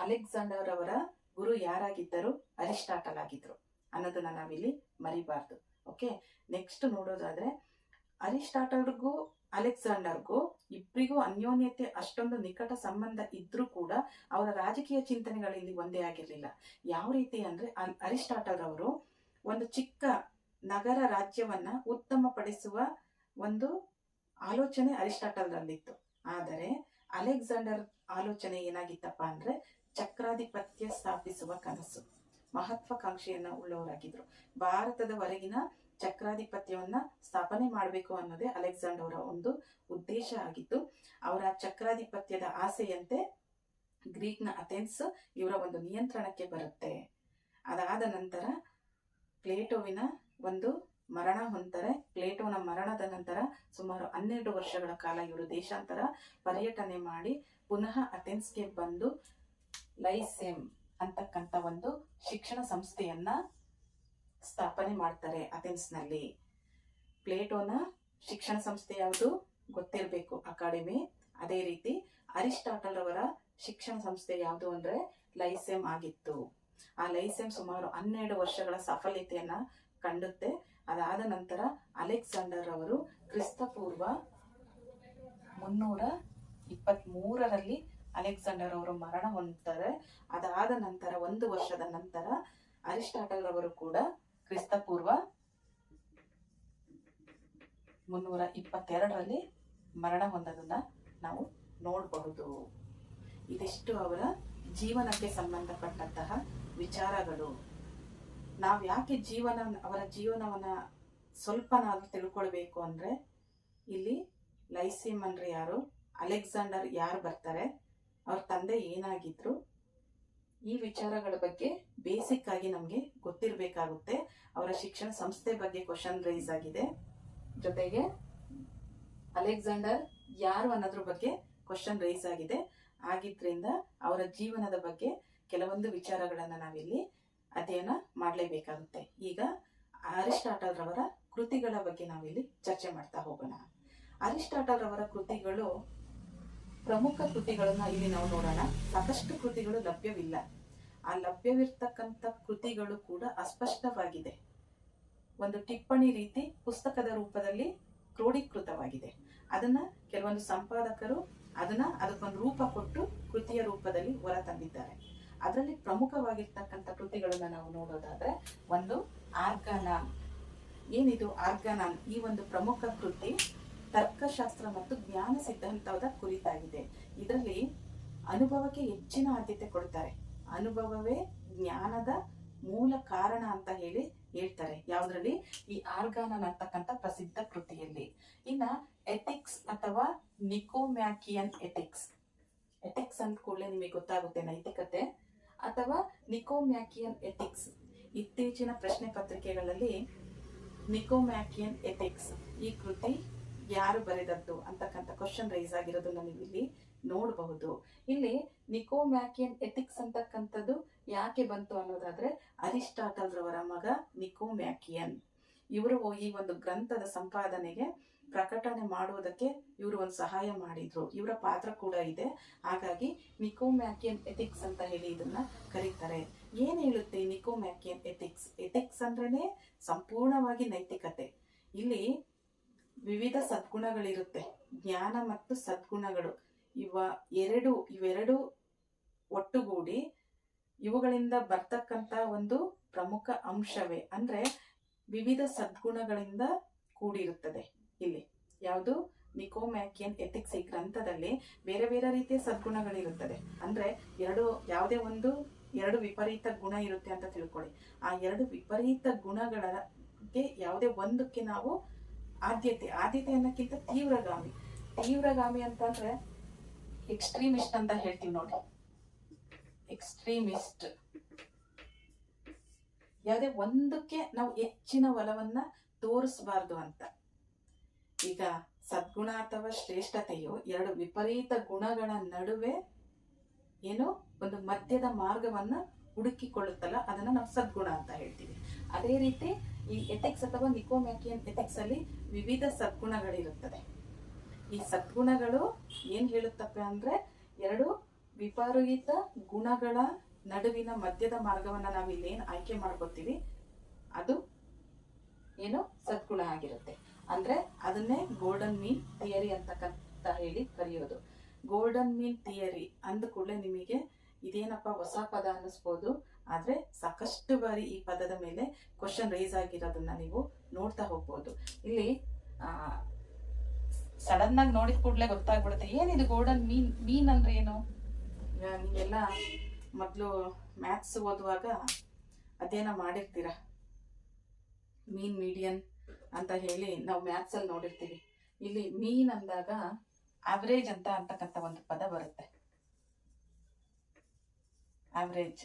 ಅಲೆಕ್ಸಾಂಡರ್ ಅವರ ಗುರು ಯಾರಾಗಿದ್ದರು? ಅರಿಸ್ಟಾಟಲ್ ಆಗಿದ್ರು ಅನ್ನೋದನ್ನ ನಾವಿಲ್ಲಿ ಮರಿಬಾರ್ದು. ಓಕೆ ನೆಕ್ಸ್ಟ್ ನೋಡೋದಾದ್ರೆ ಅರಿಸ್ಟಾಟಲ್ಗೂ ಅಲೆಕ್ಸಾಂಡರ್ಗೂ ಇಬ್ಬರಿಗೂ ಅನ್ಯೋನ್ಯತೆ ಅಷ್ಟೊಂದು ನಿಕಟ ಸಂಬಂಧ ಇದ್ರೂ ಕೂಡ ಅವರ ರಾಜಕೀಯ ಚಿಂತನೆಗಳಲ್ಲಿ ಒಂದೇ ಆಗಿರ್ಲಿಲ್ಲ. ಯಾವ ರೀತಿ ಅಂದ್ರೆ ಅರಿಸ್ಟಾಟಲ್ ಅವರು ಒಂದು ಚಿಕ್ಕ ನಗರ ರಾಜ್ಯವನ್ನ ಉತ್ತಮಪಡಿಸುವ ಒಂದು ಆಲೋಚನೆ ಅರಿಸ್ಟಾಟಲ್ ರಲ್ಲಿತ್ತು ಆದರೆ, ಅಲೆಕ್ಸಾಂಡರ್ ಆಲೋಚನೆ ಏನಾಗಿತ್ತಪ್ಪ ಅಂದ್ರೆ ಚಕ್ರಾಧಿಪತ್ಯ ಸ್ಥಾಪಿಸುವ ಕನಸು. ಮಹತ್ವಾಕಾಂಕ್ಷೆಯನ್ನ ಉಳ್ಳವರಾಗಿದ್ರು. ಭಾರತದ ಹೊರಗಿನ ಚಕ್ರಾಧಿಪತ್ಯವನ್ನ ಸ್ಥಾಪನೆ ಮಾಡಬೇಕು ಅನ್ನೋದೇ ಅಲೆಕ್ಸಾಂಡರ್ ಅವರ ಒಂದು ಉದ್ದೇಶ ಆಗಿತ್ತು ಅವರ ಚಕ್ರಾಧಿಪತ್ಯದ ಆಸೆಯಂತೆ ಗ್ರೀಕ್ನ ಅಥೆನ್ಸ್ ಇವರ ಒಂದು ನಿಯಂತ್ರಣಕ್ಕೆ ಬರುತ್ತೆ. ಅದಾದ ನಂತರ ಪ್ಲೇಟೋವಿನ ಒಂದು ಮರಣ ಹೊಂತಾರೆ ಪ್ಲೇಟೋನ ಮರಣದ ನಂತರ ಸುಮಾರು ಹನ್ನೆರಡು ವರ್ಷಗಳ ಕಾಲ ಇವರು ದೇಶಾಂತರ ಪರ್ಯಟನೆ ಮಾಡಿ ಪುನಃ ಅಥೆನ್ಸ್ಗೆ ಬಂದು ಲೈಸೆಮ್ ಅಂತಕ್ಕಂಥ ಒಂದು ಶಿಕ್ಷಣ ಸಂಸ್ಥೆಯನ್ನ ಸ್ಥಾಪನೆ ಮಾಡ್ತಾರೆ ಅಥೆನ್ಸ್ನಲ್ಲಿ. ಪ್ಲೇಟೋನ ಶಿಕ್ಷಣ ಸಂಸ್ಥೆ ಯಾವುದು? ಗೊತ್ತಿರಬೇಕು ಅಕಾಡೆಮಿ. ಅದೇ ರೀತಿ ಅರಿಸ್ಟಾಟಲ್ ಅವರ ಶಿಕ್ಷಣ ಸಂಸ್ಥೆ ಯಾವುದು ಅಂದ್ರೆ ಲೈಸೆಮ್ ಆಗಿತ್ತು. ಆ ಲೈಸೆಮ್ ಸುಮಾರು ಹನ್ನೆರಡು ವರ್ಷಗಳ ಸಫಲತೆಯನ್ನ ಕಂಡುತ್ತೆ. ಅದಾದ ನಂತರ ಅಲೆಕ್ಸಾಂಡರ್ ಅವರು ಕ್ರಿಸ್ತಪೂರ್ವ ಮುನ್ನೂರ ಇಪ್ಪತ್ತ್ ಮೂರರಲ್ಲಿ ಅಲೆಕ್ಸಾಂಡರ್ ಅವರು ಮರಣ ಹೊಂದುತ್ತಾರೆ ಅದಾದ ನಂತರ, ಒಂದು ವರ್ಷದ ನಂತರ ಅರಿಸ್ಟಾಟಲ್ ಅವರು ಕೂಡ ಕ್ರಿಸ್ತಪೂರ್ವ ಮುನ್ನೂರ ಇಪ್ಪತ್ತೆರಡರಲ್ಲಿ ಮರಣ ಹೊಂದೋದನ್ನ ನಾವು ನೋಡಬಹುದು. ಇದಿಷ್ಟು ಅವರ ಜೀವನಕ್ಕೆ ಸಂಬಂಧಪಟ್ಟಂತಹ ವಿಚಾರಗಳು. ನಾವು ಯಾಕೆ ಜೀವನ, ಅವರ ಜೀವನವನ್ನ ಸ್ವಲ್ಪನಾದ್ರೂ ತಿಳ್ಕೊಳ್ಬೇಕು ಅಂದ್ರೆ, ಇಲ್ಲಿ ಲೈಸಿಮನ್ರು ಯಾರು, ಅಲೆಕ್ಸಾಂಡರ್ ಯಾರು ಬರ್ತಾರೆ? ಅವ್ರ ತಂದೆ ಏನಾಗಿದ್ರು ಈ ವಿಚಾರಗಳ ಬಗ್ಗೆ ಬೇಸಿಕ್ ಆಗಿ ನಮಗೆ ಗೊತ್ತಿರಬೇಕಾಗುತ್ತೆ. ಅವರ ಶಿಕ್ಷಣ ಸಂಸ್ಥೆ ಬಗ್ಗೆ ಕ್ವಶನ್ ರೈಸ್ ಆಗಿದೆ. ಜೊತೆಗೆ ಅಲೆಕ್ಸಾಂಡರ್ ಯಾರು ಅನ್ನೋದ್ರ ಬಗ್ಗೆ ಕ್ವಶನ್ ರೈಸ್ ಆಗಿದೆ. ಆಗಿದ್ರಿಂದ ಅವರ ಜೀವನದ ಬಗ್ಗೆ ಕೆಲವೊಂದು ವಿಚಾರಗಳನ್ನು ನಾವಿಲ್ಲಿ ಅಧ್ಯಯನ ಮಾಡಲೇಬೇಕಾಗುತ್ತೆ. ಈಗ ಅರಿಸ್ಟಾಟಲ್ ರವರ ಕೃತಿಗಳ ಬಗ್ಗೆ ನಾವಿಲ್ಲಿ ಚರ್ಚೆ ಮಾಡ್ತಾ ಹೋಗೋಣ. ಅರಿಸ್ಟಾಟಲ್ ರವರ ಕೃತಿಗಳು ಪ್ರಮುಖ ಕೃತಿಗಳನ್ನ ಇಲ್ಲಿ ನಾವು ನೋಡೋಣ. ಸಾಕಷ್ಟು ಕೃತಿಗಳು ಲಭ್ಯವಿಲ್ಲ. ಆ ಲಭ್ಯವಿರ್ತಕ್ಕಂಥ ಕೃತಿಗಳು ಕೂಡ ಅಸ್ಪಷ್ಟವಾಗಿದೆ. ಒಂದು ಟಿಪ್ಪಣಿ ರೀತಿ ಪುಸ್ತಕದ ರೂಪದಲ್ಲಿ ಕ್ರೋಢೀಕೃತವಾಗಿದೆ ಅದನ್ನ ಕೆಲವೊಂದು ಸಂಪಾದಕರು ಅದನ್ನ ಅದಕ್ಕೊಂದು ರೂಪ ಕೊಟ್ಟು ಕೃತಿಯ ರೂಪದಲ್ಲಿ ಹೊರ ತಂದಿದ್ದಾರೆ. ಅದರಲ್ಲಿ ಪ್ರಮುಖವಾಗಿರ್ತಕ್ಕಂಥ ಕೃತಿಗಳನ್ನ ನಾವು ನೋಡೋದಾದ್ರೆ ಒಂದು ಆರ್ಗನಾನ್ ಏನಿದು ಆರ್ಗನಾನ್ ಈ ಒಂದು ಪ್ರಮುಖ ಕೃತಿ ತರ್ಕಶಾಸ್ತ್ರ ಮತ್ತು ಜ್ಞಾನ ಸಿದ್ಧಾಂತದ ಕುರಿತಾಗಿದೆ. ಇದರಲ್ಲಿ ಅನುಭವಕ್ಕೆ ಹೆಚ್ಚಿನ ಆದ್ಯತೆ ಕೊಡ್ತಾರೆ. ಅನುಭವವೇ ಜ್ಞಾನದ ಮೂಲ ಕಾರಣ ಅಂತ ಹೇಳಿ ಹೇಳ್ತಾರೆ. ಯಾವ್ದ್ರಲ್ಲಿ? ಈ ಆರ್ಗಾನನ್ ಅಂತಕ್ಕಂಥ ಪ್ರಸಿದ್ಧ ಕೃತಿಯಲ್ಲಿ. ಇನ್ನ ಎಥಿಕ್ಸ್ ಅಥವಾ ನಿಕೋಮ್ಯಾಕಿಯನ್ ಎಥಿಕ್ಸ್. ಎಥಿಕ್ಸ್ ಅಂತ ಕೂಡಲೇ ನಿಮಗೆ ಗೊತ್ತಾಗುತ್ತೆ ನೈತಿಕತೆ. ಅಥವಾ ನಿಕೋಮ್ಯಾಕಿಯನ್ ಎಥಿಕ್ಸ್. ಇತ್ತೀಚಿನ ಪ್ರಶ್ನೆ ಪತ್ರಿಕೆಗಳಲ್ಲಿ ನಿಕೋಮ್ಯಾಕಿಯನ್ ಎಥಿಕ್ಸ್ ಈ ಕೃತಿ ಯಾರು ಬರೆದದ್ದು ಅಂತಕ್ಕಂಥ ಕ್ವಶನ್ ರೈಸ್ ಆಗಿರೋದನ್ನ ನೀವು ಇಲ್ಲಿ ನೋಡಬಹುದು. ಇಲ್ಲಿ ನಿಕೋಮ್ಯಾಕಿಯನ್ ಎಥಿಕ್ಸ್ ಅಂತಕ್ಕಂಥದ್ದು ಯಾಕೆ ಬಂತು ಅನ್ನೋದಾದ್ರೆ ಅರಿಸ್ಟಾಟಲ್ ರವರ ಮಗ ನಿಕೋಮ್ಯಾಕಿಯನ್. ಇವರು ಈ ಒಂದು ಗ್ರಂಥದ ಸಂಪಾದನೆಗೆ ಪ್ರಕಟಣೆ ಮಾಡುವುದಕ್ಕೆ ಇವರು ಒಂದು ಸಹಾಯ ಮಾಡಿದ್ರು. ಇವರ ಪಾತ್ರ ಕೂಡ ಇದೆ. ಹಾಗಾಗಿ ನಿಕೋಮ್ಯಾಕಿಯನ್ ಎಥಿಕ್ಸ್ ಅಂತ ಹೇಳಿ ಇದನ್ನ ಕರೀತಾರೆ. ಏನ್ ಹೇಳುತ್ತೆ ನಿಕೋ ನಿಕೋಮ್ಯಾಕಿಯನ್ ಎಥಿಕ್ಸ್ ಎಥಿಕ್ಸ್ ಅಂದ್ರೇನೆ ಸಂಪೂರ್ಣವಾಗಿ ನೈತಿಕತೆ. ಇಲ್ಲಿ ವಿವಿಧ ಸದ್ಗುಣಗಳಿರುತ್ತೆ. ಜ್ಞಾನ ಮತ್ತು ಸದ್ಗುಣಗಳು. ಇವ ಎರಡು, ಇವೆರಡು ಒಟ್ಟುಗೂಡಿ ಇವುಗಳಿಂದ ಬರ್ತಕ್ಕಂತ ಒಂದು ಪ್ರಮುಖ ಅಂಶವೇ. ಅಂದ್ರೆ ವಿವಿಧ ಸದ್ಗುಣಗಳಿಂದ ಕೂಡಿರುತ್ತದೆ ಇಲ್ಲಿ. ಯಾವುದು? ನಿಕೋಮ್ಯಾಕಿಯನ್ ಎಥಿಕ್ಸ್ ಈ ಗ್ರಂಥದಲ್ಲಿ ಬೇರೆ ಬೇರೆ ರೀತಿಯ ಸದ್ಗುಣಗಳಿರುತ್ತದೆ. ಅಂದ್ರೆ ಎರಡು, ಯಾವುದೇ ಒಂದು ಎರಡು ವಿಪರೀತ ಗುಣ ಇರುತ್ತೆ ಅಂತ ತಿಳ್ಕೊಳ್ಳಿ. ಆ ಎರಡು ವಿಪರೀತ ಗುಣಗಳಿಗೆ ಯಾವುದೇ ಒಂದಕ್ಕೆ ನಾವು ಆದ್ಯತೆ ಆದ್ಯತೆ ಅನ್ನೋಕ್ಕಿಂತ ತೀವ್ರಗಾಮಿ. ತೀವ್ರಗಾಮಿ ಅಂತಂದ್ರೆ ಎಕ್ಸ್ಟ್ರೀಮಿಸ್ಟ್ ಅಂತ ಹೇಳ್ತೀವಿ ನೋಡಿ ಎಕ್ಸ್ಟ್ರೀಮಿಸ್ಟ್ ಯಾವುದೇ ಒಂದಕ್ಕೆ ನಾವು ಹೆಚ್ಚಿನ ಒಲವನ್ನ ತೋರಿಸಬಾರ್ದು ಅಂತ. ಈಗ ಸದ್ಗುಣ ಅಥವಾ ಶ್ರೇಷ್ಠತೆಯು ಎರಡು ವಿಪರೀತ ಗುಣಗಳ ನಡುವೆ ಏನು? ಒಂದು ಮಧ್ಯದ ಮಾರ್ಗವನ್ನ ಹುಡುಕಿಕೊಳ್ಳುತ್ತಲ್ಲ, ಅದನ್ನ ನಾವು ಸದ್ಗುಣ ಅಂತ ಹೇಳ್ತೀವಿ. ಅದೇ ರೀತಿ ಈ ಎಥಿಕ್ಸ್ ಅಥವಾ ನಿಕೋಮ್ಯಾಕಿಯನ್ ಎಥಿಕ್ಸ್ ಅಲ್ಲಿ ವಿವಿಧ ಸದ್ಗುಣಗಳಿರುತ್ತದೆ. ಈ ಸದ್ಗುಣಗಳು ಏನ್ ಹೇಳುತ್ತಪ್ಪ ಅಂದ್ರೆ ಎರಡು ವಿಪರೀತ ಗುಣಗಳ ನಡುವಿನ ಮಧ್ಯದ ಮಾರ್ಗವನ್ನ ನಾವು ಇಲ್ಲಿ ಏನ್ ಆಯ್ಕೆ ಮಾಡ್ಕೋತೀವಿ, ಅದು ಏನು ಸದ್ಗುಣ ಆಗಿರುತ್ತೆ. ಅಂದ್ರೆ ಅದನ್ನೇ ಗೋಲ್ಡನ್ ಮೀನ್ ಥಿಯರಿ ಅಂತಕ್ಕಂತ ಹೇಳಿ ಕರೆಯೋದು. ಗೋಲ್ಡನ್ ಮೀನ್ ಥಿಯರಿ ಅಂದ ಕೂಡಲೇ ನಿಮಗೆ ಇದೇನಪ್ಪ ಹೊಸ ಪದ ಅನ್ನಿಸ್ಬೋದು. ಆದ್ರೆ ಸಾಕಷ್ಟು ಬಾರಿ ಈ ಪದದ ಮೇಲೆ ಕ್ವಶನ್ ರೈಸ್ ಆಗಿರೋದನ್ನ ನೀವು ನೋಡ್ತಾ ಹೋಗ್ಬೋದು. ಇಲ್ಲಿ ಸಡನ್ ಆಗಿ ನೋಡಿದ ಕೂಡಲೇ ಗೊತ್ತಾಗ್ಬಿಡುತ್ತೆ. ಏನಿದು ಗೋಲ್ಡನ್ ಮೀನ್ ಮೀನ್ ಅಂದ್ರೆ ಏನು? ನೀವೆಲ್ಲ ಮೊದಲು ಮ್ಯಾಥ್ಸ್ ಓದುವಾಗ ಅಧ್ಯಯನ ಮಾಡಿರ್ತೀರ? ಮೀನ್ ಮೀಡಿಯನ್ ಅಂತ ಹೇಳಿ ನಾವು ಮ್ಯಾಥ್ಸ್ ಅಲ್ಲಿ ನೋಡಿರ್ತೀವಿ. ಇಲ್ಲಿ ಮೀನ್ ಅಂದಾಗ ಆವ್ರೇಜ್ ಅಂತ ಅಂತಕ್ಕಂಥ ಒಂದು ಪದ ಬರುತ್ತೆ. ಆವ್ರೇಜ್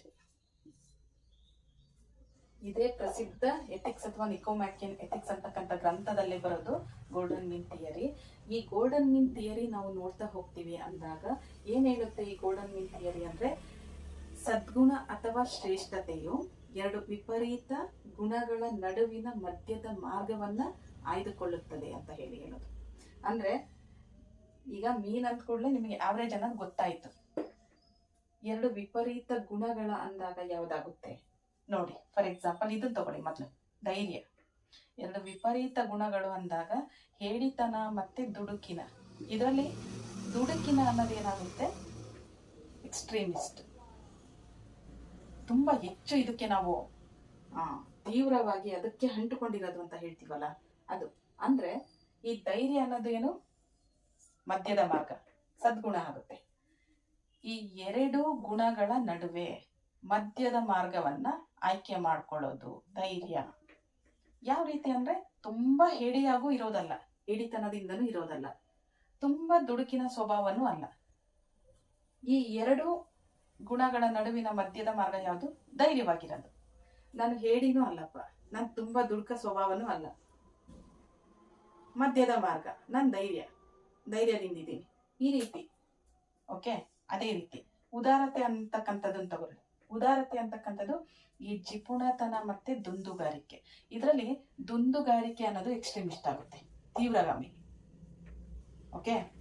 ಇದೇ ಪ್ರಸಿದ್ಧ ಎಥಿಕ್ಸ್ ಅಥವಾ ನಿಕೋಮ್ಯಾಕಿಯನ್ ಎಥಿಕ್ಸ್ ಅಂತಕ್ಕಂಥ ಗ್ರಂಥದಲ್ಲಿ ಬರೋದು ಗೋಲ್ಡನ್ ಮೀನ್ ಥಿಯರಿ ಈ ಗೋಲ್ಡನ್ ಮೀನ್ ಥಿಯರಿ ನಾವು ನೋಡ್ತಾ ಹೋಗ್ತೀವಿ ಅಂದಾಗ ಏನ್ ಹೇಳುತ್ತೆ ಈ ಗೋಲ್ಡನ್ ಮೀನ್ ಥಿಯರಿ ಅಂದ್ರೆ ಸದ್ಗುಣ ಅಥವಾ ಶ್ರೇಷ್ಠತೆಯು ಎರಡು ವಿಪರೀತ ಗುಣಗಳ ನಡುವಿನ ಮಧ್ಯದ ಮಾರ್ಗವನ್ನ ಆಯ್ದುಕೊಳ್ಳುತ್ತದೆ ಅಂತ ಹೇಳಿ ಹೇಳೋದು. ಅಂದ್ರೆ ಈಗ ಮೀನ್ ಅಂತ ಕೂಡಲೇ ನಿಮಗೆ ಆವರೇಜ್ ಅನ್ನೋದು ಗೊತ್ತಾಯ್ತು. ಎರಡು ವಿಪರೀತ ಗುಣಗಳ ಅಂದಾಗ ಯಾವ್ದಾಗುತ್ತೆ? ನೋಡಿ ಫಾರ್ ಎಕ್ಸಾಂಪಲ್ ಇದನ್ನ ತಗೊಳ್ಳಿ ಮೊದಲು. ಧೈರ್ಯ. ಎರಡು ವಿಪರೀತ ಗುಣಗಳು ಅಂದಾಗ ಹೇಳಿತನ ಮತ್ತೆ ದುಡುಕಿನ. ಇದರಲ್ಲಿ ದುಡುಕಿನ ಅನ್ನೋದು ಏನಾಗುತ್ತೆ? ಎಕ್ಸ್ಟ್ರೀಮಿಸ್ಟ್ ತುಂಬಾ ಹೆಚ್ಚು ಇದಕ್ಕೆ ನಾವು ತೀವ್ರವಾಗಿ ಅದಕ್ಕೆ ಅಂಟುಕೊಂಡಿರೋದು ಅಂತ ಹೇಳ್ತೀವಲ್ಲ? ಅದು. ಅಂದ್ರೆ ಈ ಧೈರ್ಯ ಅನ್ನೋದು ಏನು? ಮಧ್ಯದ ಮಾರ್ಗ. ಸದ್ಗುಣ ಆಗುತ್ತೆ. ಈ ಎರಡು ಗುಣಗಳ ನಡುವೆ ಮಧ್ಯದ ಮಾರ್ಗವನ್ನ ಆಯ್ಕೆ ಮಾಡ್ಕೊಳ್ಳೋದು, ಧೈರ್ಯ. ಯಾವ ರೀತಿ ಅಂದ್ರೆ ತುಂಬಾ ಹೇಡಿಯಾಗೂ ಇರೋದಲ್ಲ, ಹೇಡಿತನದಿಂದನೂ ಇರೋದಲ್ಲ, ತುಂಬಾ ದುಡುಕಿನ ಸ್ವಭಾವನೂ ಅಲ್ಲ. ಈ ಎರಡು ಗುಣಗಳ ನಡುವಿನ ಮಧ್ಯದ ಮಾರ್ಗ ಯಾವುದು? ಧೈರ್ಯವಾಗಿರೋದು. ನಾನು ಹೇಳಿನೂ ಅಲ್ಲಪ್ಪ, ನಾನು ತುಂಬಾ ದುಡುಕ ಸ್ವಭಾವನೂ ಅಲ್ಲ. ಮಧ್ಯದ ಮಾರ್ಗ, ನಾನು ಧೈರ್ಯ, ಧೈರ್ಯದಿಂದಿದ್ದೀನಿ. ಈ ರೀತಿ ಓಕೆ ಅದೇ ರೀತಿ. ಉದಾರತೆ ಅಂತಕ್ಕಂಥದ್ದನ್ನು ತಗೊಳ್ಳಿ. ಉದಾರತೆ ಅಂತಕ್ಕಂಥದ್ದು ಈ ಜಿಪುಣತನ ಮತ್ತೆ ದುಂದುಗಾರಿಕೆ. ಇದರಲ್ಲಿ ದುಂದುಗಾರಿಕೆ ಅನ್ನೋದು ಎಕ್ಸ್ಟ್ರೀಮಿಸ್ಟ್ ಆಗುತ್ತೆ. ತೀವ್ರಗಾಮಿ. ಓಕೆ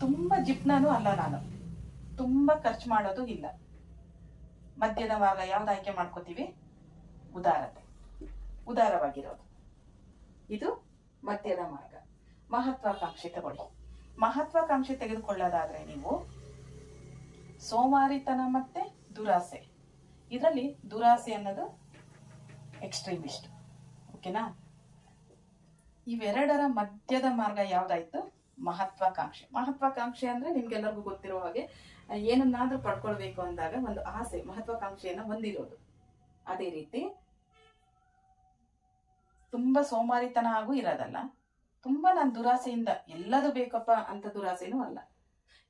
ತುಂಬಾ ಜಿಪ್ನಾನು ಅಲ್ಲ ನಾನು. ತುಂಬಾ ಖರ್ಚು ಮಾಡೋದು ಇಲ್ಲ. ಮಧ್ಯದ ಭಾಗ ಯಾವ್ದು ಆಯ್ಕೆ ಮಾಡ್ಕೋತೀವಿ? ಉದಾರತೆ. ಉದಾರವಾಗಿರೋದು. ಇದು ಮಧ್ಯದ ಮಾರ್ಗ. ಮಹತ್ವಾಕಾಂಕ್ಷೆ ತಗೊಳ್ಳಿ. ಮಹತ್ವಾಕಾಂಕ್ಷೆ ತೆಗೆದುಕೊಳ್ಳೋದಾದ್ರೆ ನೀವು ಸೋಮಾರಿತನ ಮತ್ತೆ ದುರಾಸೆ. ಇದರಲ್ಲಿ ದುರಾಸೆ ಅನ್ನೋದು ಎಕ್ಸ್ಟ್ರೀಮಿಸ್ಟ್ ಓಕೆನಾ ಇವೆರಡರ ಮಧ್ಯದ ಮಾರ್ಗ ಯಾವ್ದಾಯ್ತು? ಮಹತ್ವಾಕಾಂಕ್ಷೆ. ಮಹತ್ವಾಕಾಂಕ್ಷೆ ಅಂದ್ರೆ ನಿಮ್ಗೆಲ್ಲರಿಗೂ ಗೊತ್ತಿರೋ ಹಾಗೆ ಏನನ್ನಾದ್ರೂ ಪಡ್ಕೊಳ್ಬೇಕು ಅಂದಾಗ ಒಂದು ಆಸೆ, ಮಹತ್ವಾಕಾಂಕ್ಷೆಯನ್ನ ಹೊಂದಿರೋದು. ಅದೇ ರೀತಿ, ತುಂಬಾ ಸೋಮಾರಿತನ ಆಗೂ ಇರೋದಲ್ಲ. ತುಂಬಾ ನಾನು ದುರಾಸೆಯಿಂದ ಎಲ್ಲದೂ ಬೇಕಪ್ಪ ಅಂತ ದುರಾಸೆನೂ ಅಲ್ಲ.